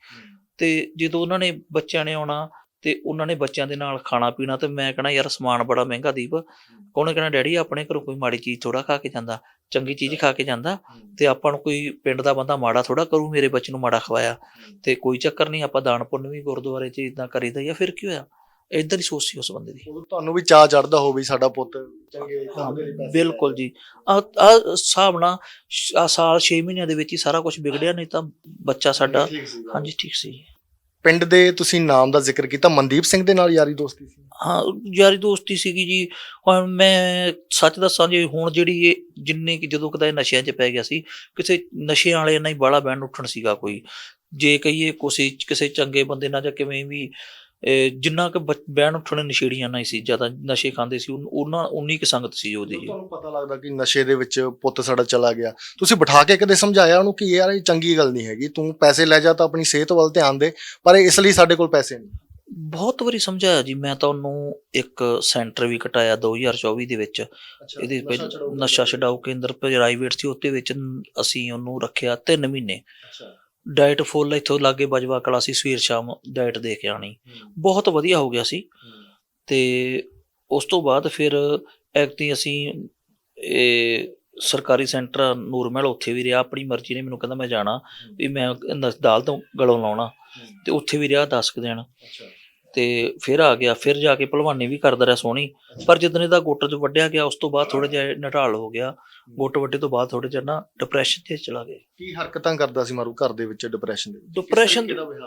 ਤੇ ਜਦੋਂ ਉਹਨਾਂ ਨੇ ਬੱਚਿਆਂ ਨੇ ਆਉਣਾ ਤੇ ਉਹਨਾਂ ਨੇ ਬੱਚਿਆਂ ਦੇ ਨਾਲ ਖਾਣਾ ਪੀਣਾ ਤੇ ਮੈਂ ਕਹਣਾ ਯਾਰ ਸਮਾਨ ਬੜਾ ਮਹਿੰਗਾ ਦੀਪ। ਉਹਨੇ ਕਹਿਣਾ ਡੈਡੀ ਆਪਣੇ ਘਰੋਂ ਕੋਈ ਮਾੜੀ ਚੀਜ਼ ਥੋੜਾ ਖਾ ਕੇ ਜਾਂਦਾ ਚੰਗੀ ਚੀਜ਼ ਖਾ ਕੇ ਜਾਂਦਾ ਤੇ ਆਪਾਂ ਨੂੰ ਕੋਈ ਪਿੰਡ ਦਾ ਬੰਦਾ ਮਾੜਾ ਥੋੜਾ ਕਰੂ ਮੇਰੇ ਬੱਚੇ ਨੂੰ ਮਾੜਾ ਖਵਾਇਆ। ਤੇ ਕੋਈ ਚੱਕਰ ਨਹੀਂ ਆਪਾਂ ਦਾਨ ਪੁੰਨ ਵੀ ਗੁਰਦੁਆਰੇ 'ਚ ਇਦਾਂ ਕਰੀਦਾ ਜਾਂ ਫਿਰ ਕੀ ਹੋਇਆ? ਇਦਾਂ ਦੀ ਸੋਚ ਸੀ ਉਸ ਬੰਦੇ ਦੀ। ਤੁਹਾਨੂੰ ਵੀ ਚਾਹ ਚੜਦਾ ਹੋਵੇ ਸਾਡਾ ਪੁੱਤ ਚੰਗੇ ਹਾਂ, ਕੰਮ ਦੇ ਲਈ ਪੈਸੇ ਬਿਲਕੁਲ ਜੀ। ਆ ਆ ਹਿਸਾਬ ਨਾਲ ਆ ਸਾਲ 6 ਮਹੀਨਿਆਂ ਦੇ ਵਿੱਚ ਹੀ ਸਾਰਾ ਕੁਝ ਵਿਗੜਿਆ ਨਹੀਂ ਤਾਂ ਬੱਚਾ ਸਾਡਾ। ਹਾਂਜੀ ਠੀਕ ਸੀ। ਪਿੰਡ ਦੇ ਤੁਸੀਂ ਨਾਮ ਦਾ ਜ਼ਿਕਰ ਕੀਤਾ, ਮਨਦੀਪ ਸਿੰਘ ਦੇ ਨਾਲ ਯਾਰੀ ਦੋਸਤੀ ਸੀ? ਹਾਂ, ਯਾਰੀ ਦੋਸਤੀ ਸੀਗੀ ਜੀ। ਹੁਣ ਮੈਂ ਸੱਚ ਦੱਸਾਂ ਜੀ ਹੁਣ ਜਿਹੜੀ ਇਹ ਜਿੰਨੇ ਕਿ ਜਦੋਂ ਕਦਾ ਨਸ਼ਿਆਂ 'ਚ ਪੈ ਗਿਆ ਸੀ, ਕਿਸੇ ਨਸ਼ਿਆਂ ਵਾਲੇ ਨਾਲ ਹੀ ਬਾਲਾ ਬੈਂਡ ਉੱਠਣ ਸੀਗਾ ਕੋਈ। ਜੇ ਕਹੀਏ ਕਿਸੇ ਕਿਸੇ ਚੰਗੇ ਬੰਦੇ ਨਾਲ ਜਾਂ ਕਿਵੇਂ ਵੀ ਜਿੰਨਾ ਕਿ ਬੈਣ ਉੱਠਣ ਨਸ਼ੇੜੀਆਂ ਨਾਲ ਸੀ ਜ਼ਿਆਦਾ ਨਸ਼ੇ ਖਾਂਦੇ ਸੀ ਉਹਨਾਂ ਉਨੀ ਕੁ ਸੰਗਤ ਸੀ ਉਹਦੀ। ਜੀ ਤੁਹਾਨੂੰ ਪਤਾ ਲੱਗਦਾ ਕਿ ਨਸ਼ੇ ਦੇ ਵਿੱਚ ਪੁੱਤ ਸਾਡਾ ਚਲਾ ਗਿਆ ਤੁਸੀਂ ਬਿਠਾ ਕੇ ਕਦੇ ਸਮਝਾਇਆ ਉਹਨੂੰ ਕਿ ਯਾਰ ਇਹ ਚੰਗੀ ਗੱਲ ਨਹੀਂ ਹੈਗੀ ਤੂੰ ਪੈਸੇ ਲੈ ਜਾ ਤਾਂ ਆਪਣੀ ਸਿਹਤ ਵੱਲ ਧਿਆਨ ਦੇ ਪਰ ਇਸ ਲਈ ਸਾਡੇ ਕੋਲ ਪੈਸੇ ਨਹੀਂ। ਬਹੁਤ ਵਾਰੀ ਸਮਝਾਇਆ ਜੀ ਮੈਂ ਤਾਂ ਉਹਨੂੰ ਇੱਕ ਸੈਂਟਰ ਵੀ ਕਟਾਇਆ 2024 ਦੇ ਵਿੱਚ। ਇਹਦੇ ਨਸ਼ਾ ਛਡਾਊ ਕੇਂਦਰ ਪ੍ਰਾਈਵੇਟ ਸੀ ਉੱਤੇ ਵਿੱਚ ਅਸੀਂ ਉਹਨੂੰ ਰੱਖਿਆ 3 ਮਹੀਨੇ। ਅੱਛਾ। ਡਾਈਟ ਫੁੱਲ ਇੱਥੋਂ ਲਾਗੇ ਬਜਵਾ ਕਲਾ ਸੀ, ਸਵੇਰ ਸ਼ਾਮ ਡਾਈਟ ਦੇ ਕੇ ਆਣੀ ਬਹੁਤ ਵਧੀਆ ਹੋ ਗਿਆ ਸੀ। ਤੇ ਉਸ ਤੋਂ ਬਾਅਦ ਫਿਰ ਐਕਟੀ ਅਸੀਂ, ਇਹ ਸਰਕਾਰੀ ਸੈਂਟਰ ਨੂਰਮਹਿਲ ਉੱਥੇ ਵੀ ਰਿਹਾ। ਆਪਣੀ ਮਰਜ਼ੀ ਨੇ ਮੈਨੂੰ ਕਹਿੰਦਾ ਮੈਂ ਜਾਣਾ, ਵੀ ਮੈਂ ਦਾਲ ਤੋਂ ਗਲੋਂ ਲਾਉਣਾ। ਤੇ ਉੱਥੇ ਵੀ ਰਿਹਾ 10 ਕੁ ਦਿਨ। ਅੱਛਾ। ਤੇ ਫਿਰ ਆ ਗਿਆ ਫਿਰ ਜਾ ਕੇ ਭਲਵਾਨੀ ਵੀ ਕਰਦਾ ਰਿਹਾ ਸੋਹਣੀ। ਪਰ ਜਦੋਂ ਇਹਦਾ ਗੁੱਟ 'ਚ ਵੱਢਿਆ ਗਿਆ ਉਸ ਤੋਂ ਬਾਅਦ ਥੋੜਾ ਜਿਹਾ ਨਟਾਲ ਹੋ ਗਿਆ। ਗੁੱਟ ਵੱਡੇ ਤੋਂ ਬਾਅਦ ਥੋੜਾ ਜਿਹਾ ਨਾ ਡਿਪਰੈਸ਼ਨ 'ਚ ਚਲਾ ਗਿਆ। ਕੀ ਹਰਕਤਾਂ ਕਰਦਾ ਸੀ ਮਾਰੂ ਘਰ ਦੇ ਵਿੱਚ ਡਿਪਰੈਸ਼ਨ ਦੇ ਵਿੱਚ?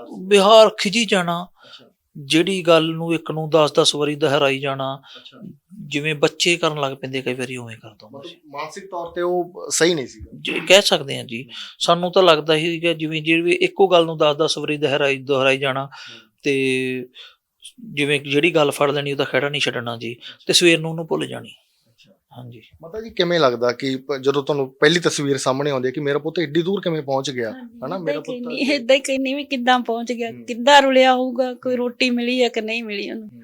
ਸੀ? ਬਿਹਾਰ ਖਿਜੀ ਜਾਣਾ। ਜਿਹੜੀ ਗੱਲ ਨੂੰ ਇੱਕ ਨੂੰ 10-10 ਵਾਰੀ ਦੁਹਰਾਈ ਜਾਣਾ। ਜਿਵੇਂ ਬੱਚੇ ਕਰਨ ਲੱਗ ਪੈਂਦੇ ਕਈ ਵਾਰੀ ਉਵੇਂ ਕਰਦਾ ਹੁੰਦਾ ਮਾਨਸਿਕ ਤੌਰ ਤੇ ਉਹ ਸਹੀ ਨਹੀਂ ਸੀ। ਜੇ ਕਹਿ ਸਕਦੇ ਹਾਂ ਜੀ ਸਾਨੂੰ ਤਾਂ ਲੱਗਦਾ ਸੀ ਕਿ ਜਿਵੇਂ ਜਿਹੜੀ ਇੱਕੋ ਗੱਲ ਨੂੰ 10-10 ਵਾਰੀ ਦੁਹਰਾਈ ਦੁਹਰਾਈ ਜਾਣਾ ਤੇ ਜਿਵੇਂ ਜਿਹੜੀ ਗੱਲ ਫੜ ਲੈਣੀ ਉਹਦਾ ਖੜਾ ਨਹੀਂ ਛੱਡਣਾ ਜੀ ਤੇ ਸਵੇਰ ਨੂੰ ਉਹਨੂੰ ਭੁੱਲ ਜਾਣੀ। ਅੱਛਾ। ਹਾਂਜੀ। ਮਤਲਬ ਜੀ ਕਿਵੇਂ ਲੱਗਦਾ ਕਿ ਪ- ਜਦੋਂ ਤੁਹਾਨੂੰ ਪਹਿਲੀ ਤਸਵੀਰ ਸਾਹਮਣੇ ਆਉਂਦੀ ਹੈ ਕਿ ਮੇਰਾ ਪੁੱਤ ਏਡੀ ਦੂਰ ਕਿਵੇਂ ਪਹੁੰਚ ਗਿਆ? ਹਨਾ ਮੇਰਾ ਪੁੱਤ ਨਹੀਂ ਇਦਾਂ ਹੀ ਕਹਿੰਨੀ ਵੀ ਕਿੱਦਾਂ ਪਹੁੰਚ ਗਿਆ ਕਿੱਦਾਂ ਰੁਲਿਆ ਹੋਊਗਾ ਕੋਈ ਰੋਟੀ ਮਿਲੀ ਹੈ ਕਿ ਨਹੀਂ ਮਿਲੀ ਉਹਨੂੰ। ਹੂੰ।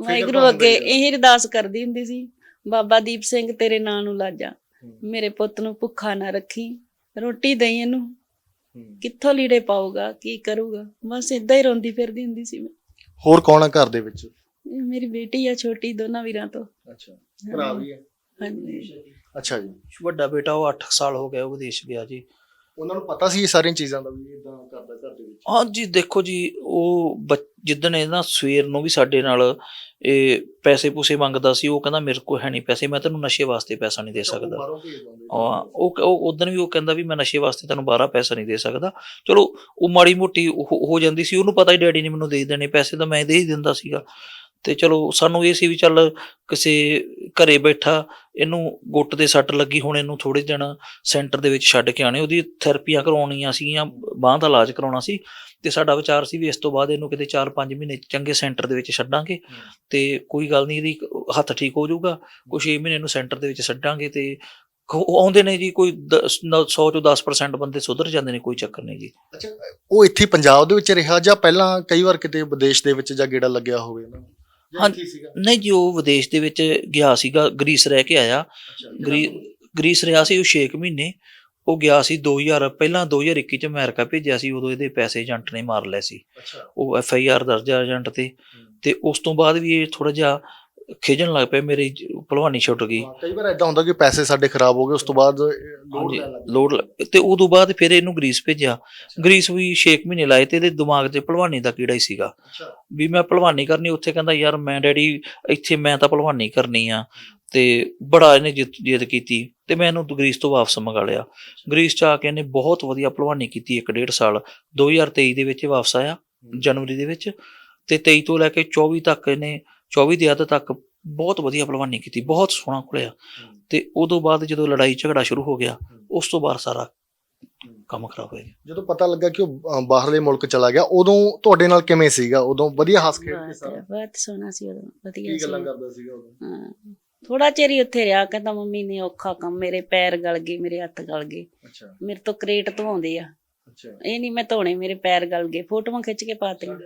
ਵਾਹਿਗੁਰੂ ਤਾਂ ਅੱਗੇ ਹੁੰਦਾ ਹੀ ਇਹ ਅਰਦਾਸ ਕਰਦੀ ਹੁੰਦੀ ਸੀ ਬਾਬਾ ਦੀਪ ਸਿੰਘ ਤੇਰੇ ਨਾਂ ਨੂੰ ਲਾਜਾ ਹੂੰ। ਮੇਰੇ ਪੁੱਤ ਨੂੰ ਭੁੱਖਾ ਨਾ ਰੱਖੀ ਰੋਟੀ ਦੇਈ ਇਹਨੂੰ। ਹੂੰ। ਕਿੱਥੋਂ ਲੀੜੇ ਪਾਊਗਾ ਕੀ ਕਰੂਗਾ? ਬਸ ਇਦਾਂ ਹੀ ਰੋਂਦੀ ਫਿਰਦੀ ਹੁੰਦੀ ਸੀ ਮੈਂ। ਹੋਰ ਕੌਣ ਆ ਘਰ ਦੇ ਵਿੱਚ? ਮੇਰੀ ਬੇਟੀ ਆ ਛੋਟੀ ਦੋਨਾਂ ਵੀਰਾਂ ਤੋਂ। ਅੱਛਾ ਭਰਾ ਵੀ ਹੈ ਹਾਂਜੀ। ਅੱਛਾ ਜੀ। ਵੱਡਾ ਬੇਟਾ ਉਹ 8 ਸਾਲ ਹੋ ਗਿਆ ਉਹ ਵਿਦੇਸ਼ ਗਿਆ ਜੀ। ਉਹਨਾਂ ਨੂੰ ਪਤਾ ਸੀ ਇਹ ਸਾਰੀਆਂ ਚੀਜ਼ਾਂ ਦਾ ਵੀ ਇਦਾਂ ਕਰਦਾ ਘਰ ਦੇ ਵਿੱਚ? ਹਾਂਜੀ ਦੇਖੋ ਜੀ ਉਹ ਬੱਚ- ਜਿੱਦਣ ਇਹ ਨਾ ਸਵੇਰ ਨੂੰ ਵੀ ਸਾਡੇ ਨਾਲ ਇਹ ਪੈਸੇ ਪੂਸੇ ਮੰਗਦਾ ਸੀ ਉਹ ਕਹਿੰਦਾ ਮੇਰੇ ਕੋਲ ਹੈ ਨਹੀਂ ਪੈਸੇ ਮੈਂ ਤੈਨੂੰ ਨਸ਼ੇ ਵਾਸਤੇ ਪੈਸਾ ਨਹੀਂ ਦੇ ਸਕਦਾ। ਹਾਂ, ਉਹ ਉਹ ਉਦੋਂ ਵੀ ਉਹ ਕਹਿੰਦਾ ਵੀ ਮੈਂ ਨਸ਼ੇ ਵਾਸਤੇ ਤੈਨੂੰ ਬਾਹਰਾ ਪੈਸਾ ਨਹੀਂ ਦੇ ਸਕਦਾ। ਚਲੋ ਉਹ ਮਾੜੀ ਮੋਟੀ ਹੋ ਜਾਂਦੀ ਸੀ ਉਹਨੂੰ ਪਤਾ ਹੀ ਡੈਡੀ ਨੇ ਮੈਨੂੰ ਦੇ ਦੇਣੇ ਪੈਸੇ ਤਾਂ ਮੈਂ ਦੇ ਹੀ ਦਿੰਦਾ ਸੀਗਾ। ਤੇ ਚਲੋ ਸਾਨੂੰ ਇਹ ਸੀ ਵੀ ਚੱਲ ਕਿਸੇ ਘਰੇ ਬੈਠਾ ਇਹਨੂੰ ਗੁੱਟ ਦੇ ਸੱਟ ਲੱਗੀ ਹੁਣ ਇਹਨੂੰ ਥੋੜੇ ਦਿਨ ਸੈਂਟਰ ਦੇ ਵਿੱਚ ਛੱਡ ਕੇ ਆਣੇ ਉਹਦੀ ਥੈਰੇਪੀਆਂ ਕਰਵਾਉਣੀਆਂ ਸੀਗੀਆਂ ਬਾਂਹ ਦਾ ਇਲਾਜ ਕਰਾਉਣਾ ਸੀ ਤੇ ਸਾਡਾ ਵਿਚਾਰ ਸੀ ਵੀ ਇਸ ਤੋਂ ਬਾਅਦ ਇਹਨੂੰ ਕਿਤੇ 4-5 ਮਹੀਨੇ ਚੰਗੇ ਸੈਂਟਰ ਦੇ ਵਿੱਚ ਛੱਡਾਂਗੇ ਤੇ ਕੋਈ ਗੱਲ ਨਹੀਂ ਇਹਦੀ ਹੱਥ ਠੀਕ ਹੋ ਜਾਊਗਾ ਕੁਛ 6 ਮਹੀਨੇ ਨੂੰ ਸੈਂਟਰ ਦੇ ਵਿੱਚ ਛੱਡਾਂਗੇ ਤੇ ਉਹ ਆਉਂਦੇ ਨੇ ਜੀ ਕੋਈ 100 ਚੋਂ 10% ਬੰਦੇ ਸੁਧਰ ਜਾਂਦੇ ਨੇ ਕੋਈ ਚੱਕਰ ਨਹੀਂ ਜੀ। ਅੱਛਾ ਉਹ ਇੱਥੇ ਪੰਜਾਬ ਦੇ ਵਿੱਚ ਰਿਹਾ ਜਾਂ ਪਹਿਲਾਂ ਕਈ ਵਾਰ ਕਿਤੇ ਵਿਦੇਸ਼ ਦੇ ਵਿੱਚ ਜਾਂ ਗੇੜਾ ਲੱਗਿਆ ਹੋਵੇ? ਉਹਨਾਂ ਨੂੰ ਹਾਂ- ਨਹੀਂ ਜੀ ਉਹ ਵਿਦੇਸ਼ ਦੇ ਵਿੱਚ ਗਿਆ ਸੀਗਾ ਗ੍ਰੀਸ ਰਹਿ ਕੇ ਆਇਆ। ਗ੍ਰੀਸ ਰਿਹਾ ਸੀ ਉਹ 6 ਮਹੀਨੇ। ਉਹ ਗਿਆ ਸੀ 2000 ਪਹਿਲਾਂ 2021 ਚ ਅਮਰੀਕਾ ਭੇਜਿਆ ਸੀ ਉਦੋਂ ਇਹਦੇ ਪੈਸੇ ਏਜੰਟ ਨੇ ਮਾਰ ਲਏ ਸੀ। ਉਹ ਐਫ ਆਈ ਆਰ ਦਰਜ ਏਜੰਟ ਤੇ। ਤੇ ਉਸ ਤੋਂ ਬਾਅਦ ਵੀ ਇਹ ਥੋੜਾ ਜਿਹਾ ਖਿਜਣ ਲੱਗ ਪਿਆ ਮੇਰੀ ਭਲਵਾਨੀ ਛੁੱਟ ਗਈ। ਕਈ ਵਾਰ ਇਦਾਂ ਹੁੰਦਾ ਕਿ ਪੈਸੇ ਸਾਡੇ ਖਰਾਬ ਹੋ ਗਏ ਉਸ ਤੋਂ ਬਾਅਦ ਲੋਡ ਲੋਡ ਤੇ ਉਦੋਂ ਬਾਅਦ ਫਿਰ ਇਹਨੂੰ ਗ੍ਰੀਸ ਭੇਜਿਆ। ਗ੍ਰੀਸ ਵੀ 6 ਮਹੀਨੇ ਲਾਏ ਤੇ ਇਹਦੇ ਦਿਮਾਗ ਤੇ ਭਲਵਾਨੀ ਦਾ ਕੀੜਾ ਹੀ ਸੀਗਾ। ਵੀ ਮੈਂ ਭਲਵਾਨੀ ਕਰਨੀ ਉੱਥੇ ਕਹਿੰਦਾ ਯਾਰ ਮੈਂ ਡੈਡੀ ਇੱਥੇ ਮੈਂ ਤਾਂ ਭਲਵਾਨੀ ਕਰਨੀ ਆ। ਤੇ ਬੜਾ ਇਹਨੇ ਜਿੱਦ ਜਿੱਦ ਕੀਤੀ ਤੇ ਮੈਂ ਇਹਨੂੰ ਗ੍ਰੀਸ ਤੋਂ ਵਾਪਸ ਮੰਗਾ ਲਿਆ। ਗ੍ਰੀਸ ਚ ਆ ਕੇ ਇਹਨੇ ਬਹੁਤ ਵਧੀਆ ਭਲਵਾਨੀ ਕੀਤੀ ਇੱਕ ਡੇਢ ਸਾਲ। 2023 ਦੇ ਵਿੱਚ ਵਾਪਸ ਆਇਆ ਜਨਵਰੀ ਦੇ ਵਿੱਚ। ਤੇ 23 ਤੋਂ ਲੈ ਕੇ 24 ਤੱਕ ਇਹਨੇ 24 ਦੇ ਅੱਧ ਤੱਕ ਬਹੁਤ ਵਧੀਆ ਭਲਵਾਨੀ ਕੀਤੀ ਬਹੁਤ ਸੋਹਣਾ ਖੁਲਿਆ ਤੇ ਉਦੋਂ ਬਾਅਦ ਜਦੋਂ ਲੜਾਈ ਝਗੜਾ ਸ਼ੁਰੂ ਹੋ ਗਿਆ ਉਸ ਤੋਂ ਬਾਅਦ ਸਾਰਾ ਕੰਮ ਖਰਾਬ ਹੋ ਗਿਆ। ਜਦੋਂ ਪਤਾ ਲੱਗਾ ਕਿ ਉਹ ਬਾਹਰਲੇ ਮੁਲਕ ਚਲਾ ਗਿਆ ਉਦੋਂ ਤੁਹਾਡੇ ਨਾਲ ਕਿਵੇਂ ਸੀਗਾ? ਉਦੋਂ ਵਧੀਆ ਹੱਸ ਖੇਡ ਕੇ ਸਾਰਾ? ਬਹੁਤ ਸੋਹਣਾ ਸੀ ਉਦੋਂ ਵਧੀਆ ਕੀ ਸੀ। ਗੱਲਾਂ ਕਰਦਾ ਸੀਗਾ ਉਦੋਂ? ਹਾਂ ਥੋੜਾ ਚਿਰ ਹੀ ਉੱਥੇ ਰਿਹਾ ਕਹਿੰਦਾ ਮੰਮੀ ਨੇ ਔਖਾ ਕੰਮ ਮੇਰੇ ਪੈਰ ਗਲ ਗਏ ਮੇਰੇ ਹੱਥ ਗਲ ਗਏ। ਅੱਛਾ। ਮੇਰੇ ਤੋਂ ਕਰੇਟ ਧਵਾਉਂਦੇ ਆ। ਅੱਛਾ। ਇਹ ਨਹੀਂ ਮੈਂ ਧੋਣੇ ਮੇਰੇ ਪੈਰ ਗਲ ਗਏ। ਫੋਟੋਆਂ ਖਿੱਚ ਕੇ ਪਾਤੀਆਂ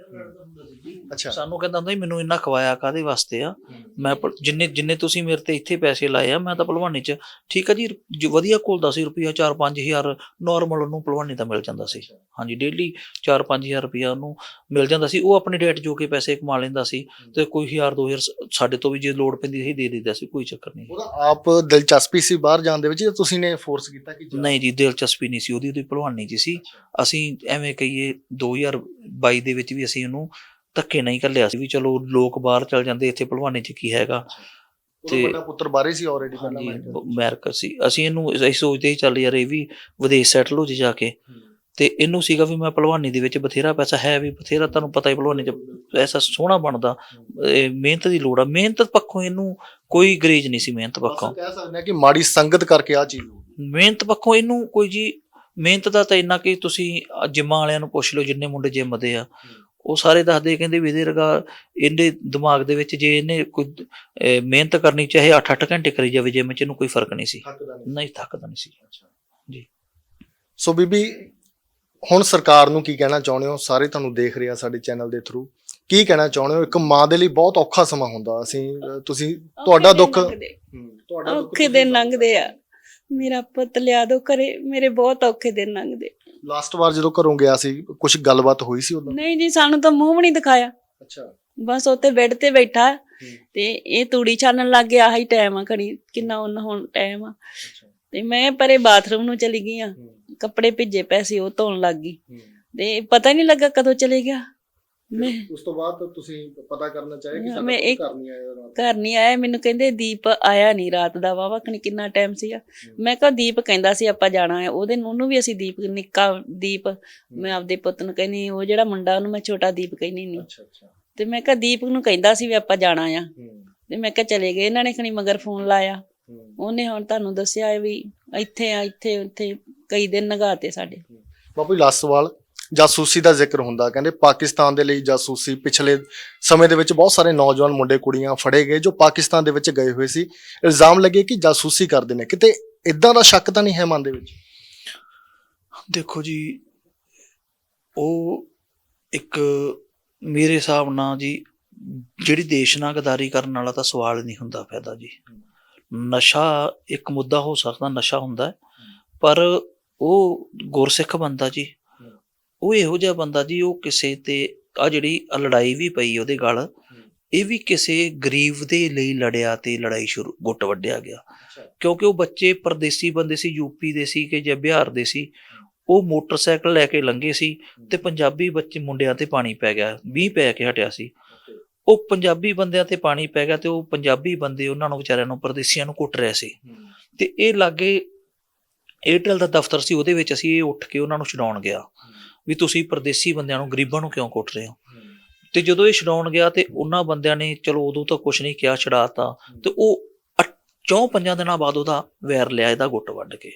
ਅੱਛਾ। ਸਾਨੂੰ ਕਹਿੰਦਾ ਹੁੰਦਾ ਸੀ, ਮੈਨੂੰ ਇੰਨਾ ਖਵਾਇਆ ਕਾਦੇ ਵਾਸਤੇ ਆ? ਮੈਂ ਜਿੰਨੇ ਜਿੰਨੇ ਤੁਸੀਂ ਮੇਰੇ ਤੇ ਇੱਥੇ ਪੈਸੇ ਲਾਏ ਆ ਮੈਂ ਤਾਂ ਭਲਵਾਨੀ ਚ ਠੀਕ ਆ ਜੀ ਜੋ ਵਧੀਆ ਕੋਲਦਾ ਸੀ ਰੁਪਿਆ 4-5000 ਨਾਰਮਲ ਉਹਨੂੰ ਭਲਵਾਨੀ ਦਾ ਮਿਲ ਜਾਂਦਾ ਸੀ। ਹਾਂਜੀ ਡੇਲੀ 4-5000 ਰੁਪਿਆ ਉਹਨੂੰ ਮਿਲ ਜਾਂਦਾ ਸੀ। ਉਹ ਆਪਣੇ ਡੇਟ ਜੋ ਕੇ ਪੈਸੇ ਕਮਾ ਲੈਂਦਾ ਸੀ ਤੇ ਕੋਈ 1000-2000 ਸਾਡੇ ਤੋਂ ਵੀ ਜੇ ਲੋੜ ਪੈਂਦੀ ਸੀ ਦੇ ਦਿੰਦਾ ਸੀ ਕੋਈ ਚੱਕਰ ਨਹੀਂ। ਉਹਦਾ ਆਪ ਦਿਲਚਸਪੀ ਸੀ ਬਾਹਰ ਜਾਣ ਦੇ ਵਿੱਚ ਜਾਂ ਤੁਸੀਂ ਨੇ ਫੋਰਸ ਕੀਤਾ ਕਿ ਜਾ? ਨਹੀਂ ਜੀ ਦਿਲਚਸਪੀ ਨਹੀਂ ਸੀ ਉਹਦੀ ਉਹਦੀ ਭਲਵਾਨੀ ਜੀ ਸੀ। ਅਸੀਂ ਐਵੇਂ ਕਹੀਏ 2022 ਦੇ ਵਿੱਚ ਵੀ ਅਸੀਂ ਉਹਨੂੰ ਧੱਕੇ ਨਹੀਂ ਘੱਲਿਆ ਸੀ ਵੀ ਚਲੋ ਲੋਕ ਬਾਹਰ ਚਲ ਜਾਂਦੇ ਇੱਥੇ ਭਲਵਾਨੀ 'ਚ ਕੀ ਹੈਗਾ? ਉਹਦਾ ਤੇ- ਵੱਡਾ ਪੁੱਤਰ ਬਾਰੇ ਸੀ ਆਲਰੇਡੀ ਪਹਿਲਾਂ ਅਮਰੀਕਾ ਸੀ। ਅਸੀਂ ਇਹਨੂੰ ਅਸੀਂ ਸੋਚਦੇ ਹੀ ਚੱਲ ਯਾਰ ਇਹ ਵੀ ਵਿਦੇਸ਼ ਸੈਟਲ ਹੋ ਜੇ ਜਾ ਕੇ। ਤੇ ਇਹਨੂੰ ਸੀਗਾ ਵੀ ਮੈਂ ਭਲਵਾਨੀ ਦੇ ਵਿੱਚ ਬਥੇਰਾ ਪੈਸਾ ਹੈ ਵੀ ਬਥੇਰਾ ਤੁਹਾਨੂੰ ਪਤਾ ਹੀ ਭਲਵਾਨੀ 'ਚ ਪੈਸਾ ਸੋਹਣਾ ਬਣਦਾ। ਇਹ ਮਿਹਨਤ ਦੀ ਲੋੜ ਆ। ਮਿਹਨਤ ਪੱਖੋਂ ਇਹਨੂੰ ਕੋਈ ਗਰੇਜ ਨਹੀਂ ਸੀ ਮਿਹਨਤ ਪੱਖੋਂ। ਕਹਿ ਸਕਦੇ ਹਾਂ ਕਿ ਮਾੜੀ ਸੰਗਤ ਕਰਕੇ ਆ ਚੀਜ਼ ਮਿਹਨਤ ਪੱਖੋਂ ਇਹਨੂੰ ਕੋਈ ਜੀ ਮਿਹਨਤ ਦਾ ਤਾਂ ਇੰਨਾ ਕਿ ਤੁਸੀਂ ਜਿੰਮਾਂ ਵਾਲਿਆਂ ਨੂੰ ਪੁੱਛ ਲਓ ਜਿੰਨੇ ਮੁੰਡੇ ਜਿੰਮ ਦੇ ਆ ਉਹ ਸਾਰੇ ਦੱਸਦੇ ਕਹਿੰਦੇ ਵੀ ਇਹਦੇ ਵਰਗਾ ਇਹਦੇ ਦਿਮਾਗ ਦੇ ਵਿੱਚ ਜੇ ਇਹਨੇ ਕੋਈ ਮਿਹਨਤ ਕਰਨੀ ਚਾਹੇ 8-8 ਘੰਟੇ ਕਰੀ ਜਾਵੇ ਜਿੰਮ 'ਚ ਇਹਨੂੰ ਕੋਈ ਫ਼ਰਕ ਨਹੀਂ ਸੀ। ਨਹੀਂ ਥੱਕਦਾ ਨਹੀਂ ਸੀ। ਸੋ ਬੀਬੀ ਹੁਣ ਸਰਕਾਰ ਨੂੰ ਕੀ ਕਹਿਣਾ ਚਾਹੁੰਦੇ ਹੋ? ਸਾਰੇ ਤੁਹਾਨੂੰ ਦੇਖ ਰਹੇ ਆ ਸਾਡੇ ਚੈਨਲ ਦੇ ਥਰੂ ਕੀ ਕਹਿਣਾ ਚਾਹੁੰਦੇ ਹੋ? ਇੱਕ ਮਾਂ ਦੇ ਲਈ ਬਹੁਤ ਔਖਾ ਸਮਾਂ ਹੁੰਦਾ ਅਸੀਂ ਤੁਸੀਂ ਤੁਹਾਡਾ ਦੁੱਖ ਤੁਹਾਡਾ ਦੁੱਖ ਔਖੇ ਦਿਨ ਲੰਘਦੇ ਆ। ਮੇਰਾ ਪੁੱਤ ਲਿਆ ਦੋ ਘਰੇ ਮੇਰੇ ਬਹੁਤ ਔਖੇ ਦਿਨ ਲੰਘਦੇ। ਲਾਸਟ ਵਾਰ ਜਦੋਂ ਘਰੋਂ ਗਿਆ ਸੀ ਕੁਝ ਗੱਲਬਾਤ ਹੋਈ ਸੀ ਉਦੋਂ ਨਹੀਂ ਜੀ ਸਾਨੂੰ ਤਾਂ ਮੂੰਹ ਵੀ ਨਹੀਂ ਦਿਖਾਇਆ। ਅੱਛਾ। ਬਸ ਉੱਤੇ ਬੈੱਡ ਤੇ ਬੈਠਾ। ਤੇ ਇਹ ਤੂੜੀ ਛਾਨਣ ਲੱਗ ਗਿਆ ਆਹੀ ਟਾਈਮ ਆ ਘੜੀ ਕਿੰਨਾ ਉਹਨਾਂ ਹੁਣ ਟਾਈਮ ਆ। ਤੇ ਮੈਂ ਪਰੇ ਬਾਥਰੂਮ ਨੂੰ ਚਲੀ ਗਈ ਆ। ਕੱਪੜੇ ਭਿੱਜੇ ਪਏ ਸੀ ਉਹ ਧੋਣ ਲੱਗ ਗਈ। ਤੇ ਪਤਾ ਨਹੀਂ ਲੱਗਾ ਕਦੋਂ ਚਲੇ ਗਿਆ। ਮੈਂ ਉਸ ਤੋਂ ਬਾਅਦ ਤੁਸੀਂ ਪਤਾ ਕਰਨਾ ਚਾਹੇ ਕਿ ਸਾਡਾ ਇੱਕ- ਘਰ ਨਹੀਂ ਆਇਆ ਰਾਤ। ਘਰ ਨਹੀਂ ਆਇਆ ਮੈਨੂੰ ਕਹਿੰਦੇ ਦੀਪ ਆਇਆ ਨਹੀਂ ਰਾਤ ਦਾ ਵਾਵਾ ਖਣੀ ਕਿੰਨਾ ਟਾਈਮ ਸੀਗਾ। ਮੈਂ ਕਿਹਾ ਦੀਪ ਕਹਿੰਦਾ ਸੀ ਆਪਾਂ ਜਾਣਾ ਹੈ ਉਹਦੇ ਨੂੰ ਉਹਨੂੰ ਵੀ ਅਸੀਂ ਦੀਪ ਨਿੱਕਾ ਦੀਪ ਮੈਂ ਆਪਦੇ ਪੁੱਤ ਨੂੰ ਕਹਿੰਦੀ ਉਹ ਜਿਹੜਾ ਮੁੰਡਾ ਉਹਨੂੰ ਮੈਂ ਛੋਟਾ ਦੀਪ ਕਹਿੰਦੀ ਨਹੀਂ ਅੱਛਾ ਅੱਛਾ। ਤੇ ਮੈਂ ਕਿਹਾ ਦੀਪ ਨੂੰ ਕਹਿੰਦਾ ਸੀ ਵੀ ਆਪਾਂ ਜਾਣਾ ਆ। ਤੇ ਮੈਂ ਕਿਹਾ ਚਲੇ ਗਏ ਇਹਨਾਂ ਨੇ ਖਣੀ ਮਗਰ ਫੋਨ ਲਾਇਆ। ਉਹਨੇ ਹੁਣ ਤੁਹਾਨੂੰ ਦੱਸਿਆ ਵੀ ਇੱਥੇ ਆ ਇੱਥੇ ਉੱਥੇ ਕਈ ਦਿਨ ਨਗਾਤੇ ਸਾਡੇ। ਬਾਪੂ ਸਵਾਲ। ਜਾਸੂਸੀ ਦਾ ਜ਼ਿਕਰ ਹੁੰਦਾ। ਕਹਿੰਦੇ ਪਾਕਿਸਤਾਨ ਦੇ ਲਈ ਜਾਸੂਸੀ ਪਿਛਲੇ ਸਮੇਂ ਦੇ ਵਿੱਚ ਬਹੁਤ ਸਾਰੇ ਨੌਜਵਾਨ ਮੁੰਡੇ ਕੁੜੀਆਂ ਫੜੇ ਗਏ ਜੋ ਪਾਕਿਸਤਾਨ ਦੇ ਵਿੱਚ ਗਏ ਹੋਏ ਸੀ। ਇਲਜ਼ਾਮ ਲੱਗੇ ਕਿ ਜਾਸੂਸੀ ਕਰਦੇ ਨੇ। ਕਿਤੇ ਇਦਾਂ ਦਾ ਸ਼ੱਕ ਤਾਂ ਨਹੀਂ ਹੈ ਮਨ ਦੇ ਵਿੱਚ? ਦੇਖੋ ਜੀ, ਉਹ ਇੱਕ ਮੇਰੇ ਹਿਸਾਬ ਨਾਲ ਜੀ, ਜਿਹੜੀ ਦੇਸ਼ ਨਾਲ ਗਦਾਰੀ ਕਰਨ ਵਾਲਾ ਤਾਂ ਸਵਾਲ ਨਹੀਂ ਹੁੰਦਾ ਫਾਇਦਾ ਜੀ। ਨਸ਼ਾ ਇੱਕ ਮੁੱਦਾ ਹੋ ਸਕਦਾ, ਨਸ਼ਾ ਹੁੰਦਾ ਪਰ ਉਹ ਗੁਰਸਿੱਖ ਬੰਦਾ ਜੀ। ਉਹ ਇਹੋ ਜਿਹਾ ਬੰਦਾ ਜੀ ਉਹ ਕਿਸੇ ਤੇ ਆ ਜਿਹੜੀ ਲੜਾਈ ਵੀ ਪਈ ਉਹਦੇ ਗਲ ਇਹ ਵੀ ਕਿਸੇ ਗਰੀਬ ਦੇ ਲਈ ਲੜਿਆ ਤੇ ਲੜਾਈ ਸ਼ੁਰੂ ਗੁੱਟ ਵੱਢਿਆ ਗਿਆ। ਕਿਉਂਕਿ ਉਹ ਬੱਚੇ ਪਰਦੇਸੀ ਬੰਦੇ ਸੀ ਯੂਪੀ ਦੇ ਸੀ ਕਿ ਜਾਂ ਬਿਹਾਰ ਦੇ ਸੀ ਉਹ ਮੋਟਰਸਾਈਕਲ ਲੈ ਕੇ ਲੰਘੇ ਸੀ ਤੇ ਪੰਜਾਬੀ ਬੱਚੇ ਮੁੰਡਿਆਂ ਤੇ ਪਾਣੀ ਪੈ ਗਿਆ ਮੀਂਹ ਪੈ ਕੇ ਹਟਿਆ ਸੀ। ਉਹ ਪੰਜਾਬੀ ਬੰਦਿਆਂ ਤੇ ਪਾਣੀ ਪੈ ਗਿਆ ਤੇ ਉਹ ਪੰਜਾਬੀ ਬੰਦੇ ਉਹਨਾਂ ਨੂੰ ਵਿਚਾਰਿਆਂ ਨੂੰ ਪਰਦੇਸੀਆਂ ਨੂੰ ਕੁੱਟ ਰਹੇ ਸੀ। ਤੇ ਇਹ ਲਾਗੇ ਏਅਰਟੈਲ ਦਾ ਦਫ਼ਤਰ ਸੀ ਉਹਦੇ ਵਿੱਚ ਅਸੀਂ ਇਹ ਉੱਠ ਕੇ ਉਹਨਾਂ ਨੂੰ ਛਡਾਉਣ ਗਿਆ। ਵੀ ਤੁਸੀਂ ਪਰਦੇਸੀ ਬੰਦਿਆਂ ਨੂੰ ਗਰੀਬਾਂ ਨੂੰ ਕਿਉਂ ਕੁੱਟ ਰਹੇ ਹੋ? ਤੇ ਜਦੋਂ ਇਹ ਛਡਾਉਣ ਗਿਆ ਤੇ ਉਹਨਾਂ ਬੰਦਿਆਂ ਨੇ ਚਲੋ ਉਦੋਂ ਤਾਂ ਕੁਝ ਨਹੀਂ ਕਿਹਾ ਛਡਾਤਾ। ਤੇ ਉਹ ਚੌਂ ਪੰਜਾਂ ਦਿਨਾਂ ਬਾਅਦ ਉਹਦਾ ਵੈਰ ਲਿਆ ਇਹਦਾ ਗੁੱਟ ਵੱਢ ਕੇ।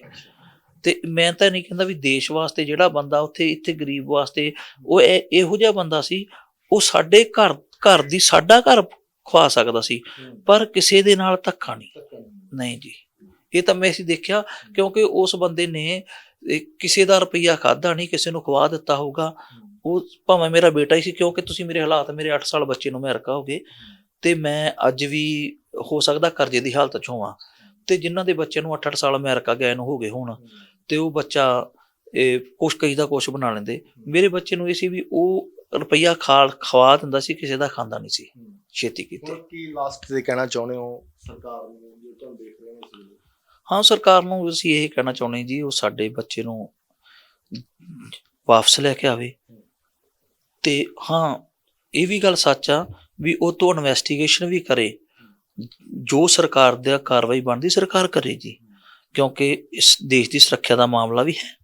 ਤੇ ਮੈਂ ਤਾਂ ਨਹੀਂ ਕਹਿੰਦਾ ਵੀ ਦੇਸ਼ ਵਾਸਤੇ ਜਿਹੜਾ ਬੰਦਾ ਉੱਥੇ ਇੱਥੇ ਗਰੀਬ ਵਾਸਤੇ ਉਹ ਇਹੋ ਜਿਹਾ ਬੰਦਾ ਸੀ ਉਹ ਸਾਡੇ ਘਰ ਘਰ ਦੀ ਸਾਡਾ ਘਰ ਖਵਾ ਸਕਦਾ ਸੀ ਪਰ ਕਿਸੇ ਦੇ ਨਾਲ ਧੱਕਾ ਨਹੀਂ। ਨਹੀਂ ਜੀ। ਇਹ ਤਾਂ ਮੈਂ ਅਸੀਂ ਦੇਖਿਆ ਕਿਉਂਕਿ ਉਸ ਬੰਦੇ ਨੇ ਕਿਸੇ ਦਾ ਰੁਪਈਆ ਖਾਦਾ ਨਹੀਂ ਕਿਸੇ ਨੂੰ ਖਵਾ ਦਿੱਤਾ ਹੋਊਗਾ। ਉਹ ਭਾਵੇਂ ਮੇਰਾ ਬੇਟਾ ਹੀ ਸੀ ਕਿਉਂਕਿ ਤੁਸੀਂ ਮੇਰੇ ਹਾਲਾਤ ਮੇਰੇ 8 ਸਾਲ ਬੱਚੇ ਨੂੰ ਮੈਂ ਰੱਖਾ ਹੋਗੇ ਤੇ ਮੈਂ ਅੱਜ ਵੀ ਹੋ ਸਕਦਾ ਕਰਜ਼ੇ ਦੀ ਹਾਲਤ ਚ ਹੋਵਾਂ ਤੇ ਜਿਨ੍ਹਾਂ ਦੇ ਬੱਚੇ ਨੂੰ 8-8 ਸਾਲ ਅਮਰੀਕਾ ਗਏ ਨੂੰ ਹੋ ਗਏ ਹੁਣ ਤੇ ਉਹ ਬੱਚਾ ਇਹ ਕੁਛ ਕਈ ਦਾ ਕੁਛ ਬਣਾ ਲੈਂਦੇ। ਮੇਰੇ ਬੱਚੇ ਨੂੰ ਇਹ ਸੀ ਵੀ ਉਹ ਰੁਪਈਆ ਖਾਲ ਖਵਾ ਦਿੰਦਾ ਸੀ ਕਿਸੇ ਦਾ ਖਾਂਦਾ ਨਹੀਂ ਸੀ। ਛੇਤੀ ਕੀਤੇ। ਕੀ ਲਾਸਟ ਤੇ ਕਹਿਣਾ ਚਾਹੁੰਦੇ ਹੋ ਸਰਕਾਰ ਨੂੰ ਜੋ ਤੁਹਾਨੂੰ ਦੇਖ ਰਹੇ ਨੇ ਹਾਂ, ਸਰਕਾਰ ਨੂੰ ਅਸੀਂ ਇਹ ਕਹਿਣਾ ਚਾਹੁੰਦੇ ਜੀ, ਉਹ ਸਾਡੇ ਬੱਚੇ ਨੂੰ ਵਾਪਸ ਲੈ ਕੇ ਆਵੇ। ਤੇ ਹਾਂ, ਇਹ ਵੀ ਗੱਲ ਸੱਚ ਆ ਵੀ ਉਹ ਤੋਂ ਇਨਵੈਸਟੀਗੇਸ਼ਨ ਵੀ ਕਰੇ। ਜੋ ਸਰਕਾਰ ਦਾ ਕਾਰਵਾਈ ਬਣਦੀ, ਸਰਕਾਰ ਕਰੇ ਜੀ। ਕਿਉਂਕਿ ਇਸ ਦੇਸ਼ ਦੀ ਸੁਰੱਖਿਆ ਦਾ ਮਾਮਲਾ ਵੀ ਹੈ।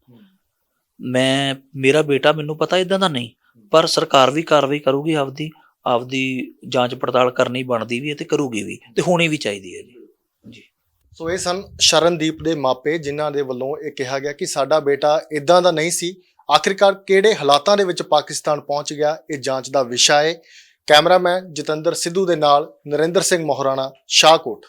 ਮੈਂ, ਮੇਰਾ ਬੇਟਾ ਮੈਨੂੰ ਪਤਾ ਇਦਾਂ ਦਾ ਨਹੀਂ, ਪਰ ਸਰਕਾਰ ਵੀ ਕਾਰਵਾਈ ਕਰੂਗੀ ਆਪਦੀ ਆਪਦੀ ਜਾਂਚ ਪੜਤਾਲ ਕਰਨੀ ਬਣਦੀ ਵੀ ਹੈ ਤੇ ਕਰੂਗੀ ਵੀ, ਤੇ ਹੋਣੀ ਵੀ ਚਾਹੀਦੀ ਹੈ ਜੀ। ਜੀ। ਸੋ ਇਹ ਸਨ ਸ਼ਰਨਦੀਪ ਦੇ ਮਾਪੇ, ਜਿਨ੍ਹਾਂ ਦੇ ਵੱਲੋਂ ਇਹ ਕਿਹਾ ਗਿਆ ਕਿ ਸਾਡਾ ਬੇਟਾ ਇਦਾਂ ਦਾ ਨਹੀਂ ਸੀ। ਆਖਿਰਕਾਰ ਕਿਹੜੇ ਹਾਲਾਤਾਂ ਦੇ ਵਿੱਚ ਪਾਕਿਸਤਾਨ ਪਹੁੰਚ ਗਿਆ, ਇਹ ਜਾਂਚ ਦਾ ਵਿਸ਼ਾ ਹੈ ਕੈਮਰਾਮੈਨ ਜਤਿੰਦਰ ਸਿੱਧੂ ਦੇ ਨਾਲ ਨਰਿੰਦਰ ਸਿੰਘ ਮੋਹਰਾਣਾ, ਸ਼ਾਹਕੋਟ।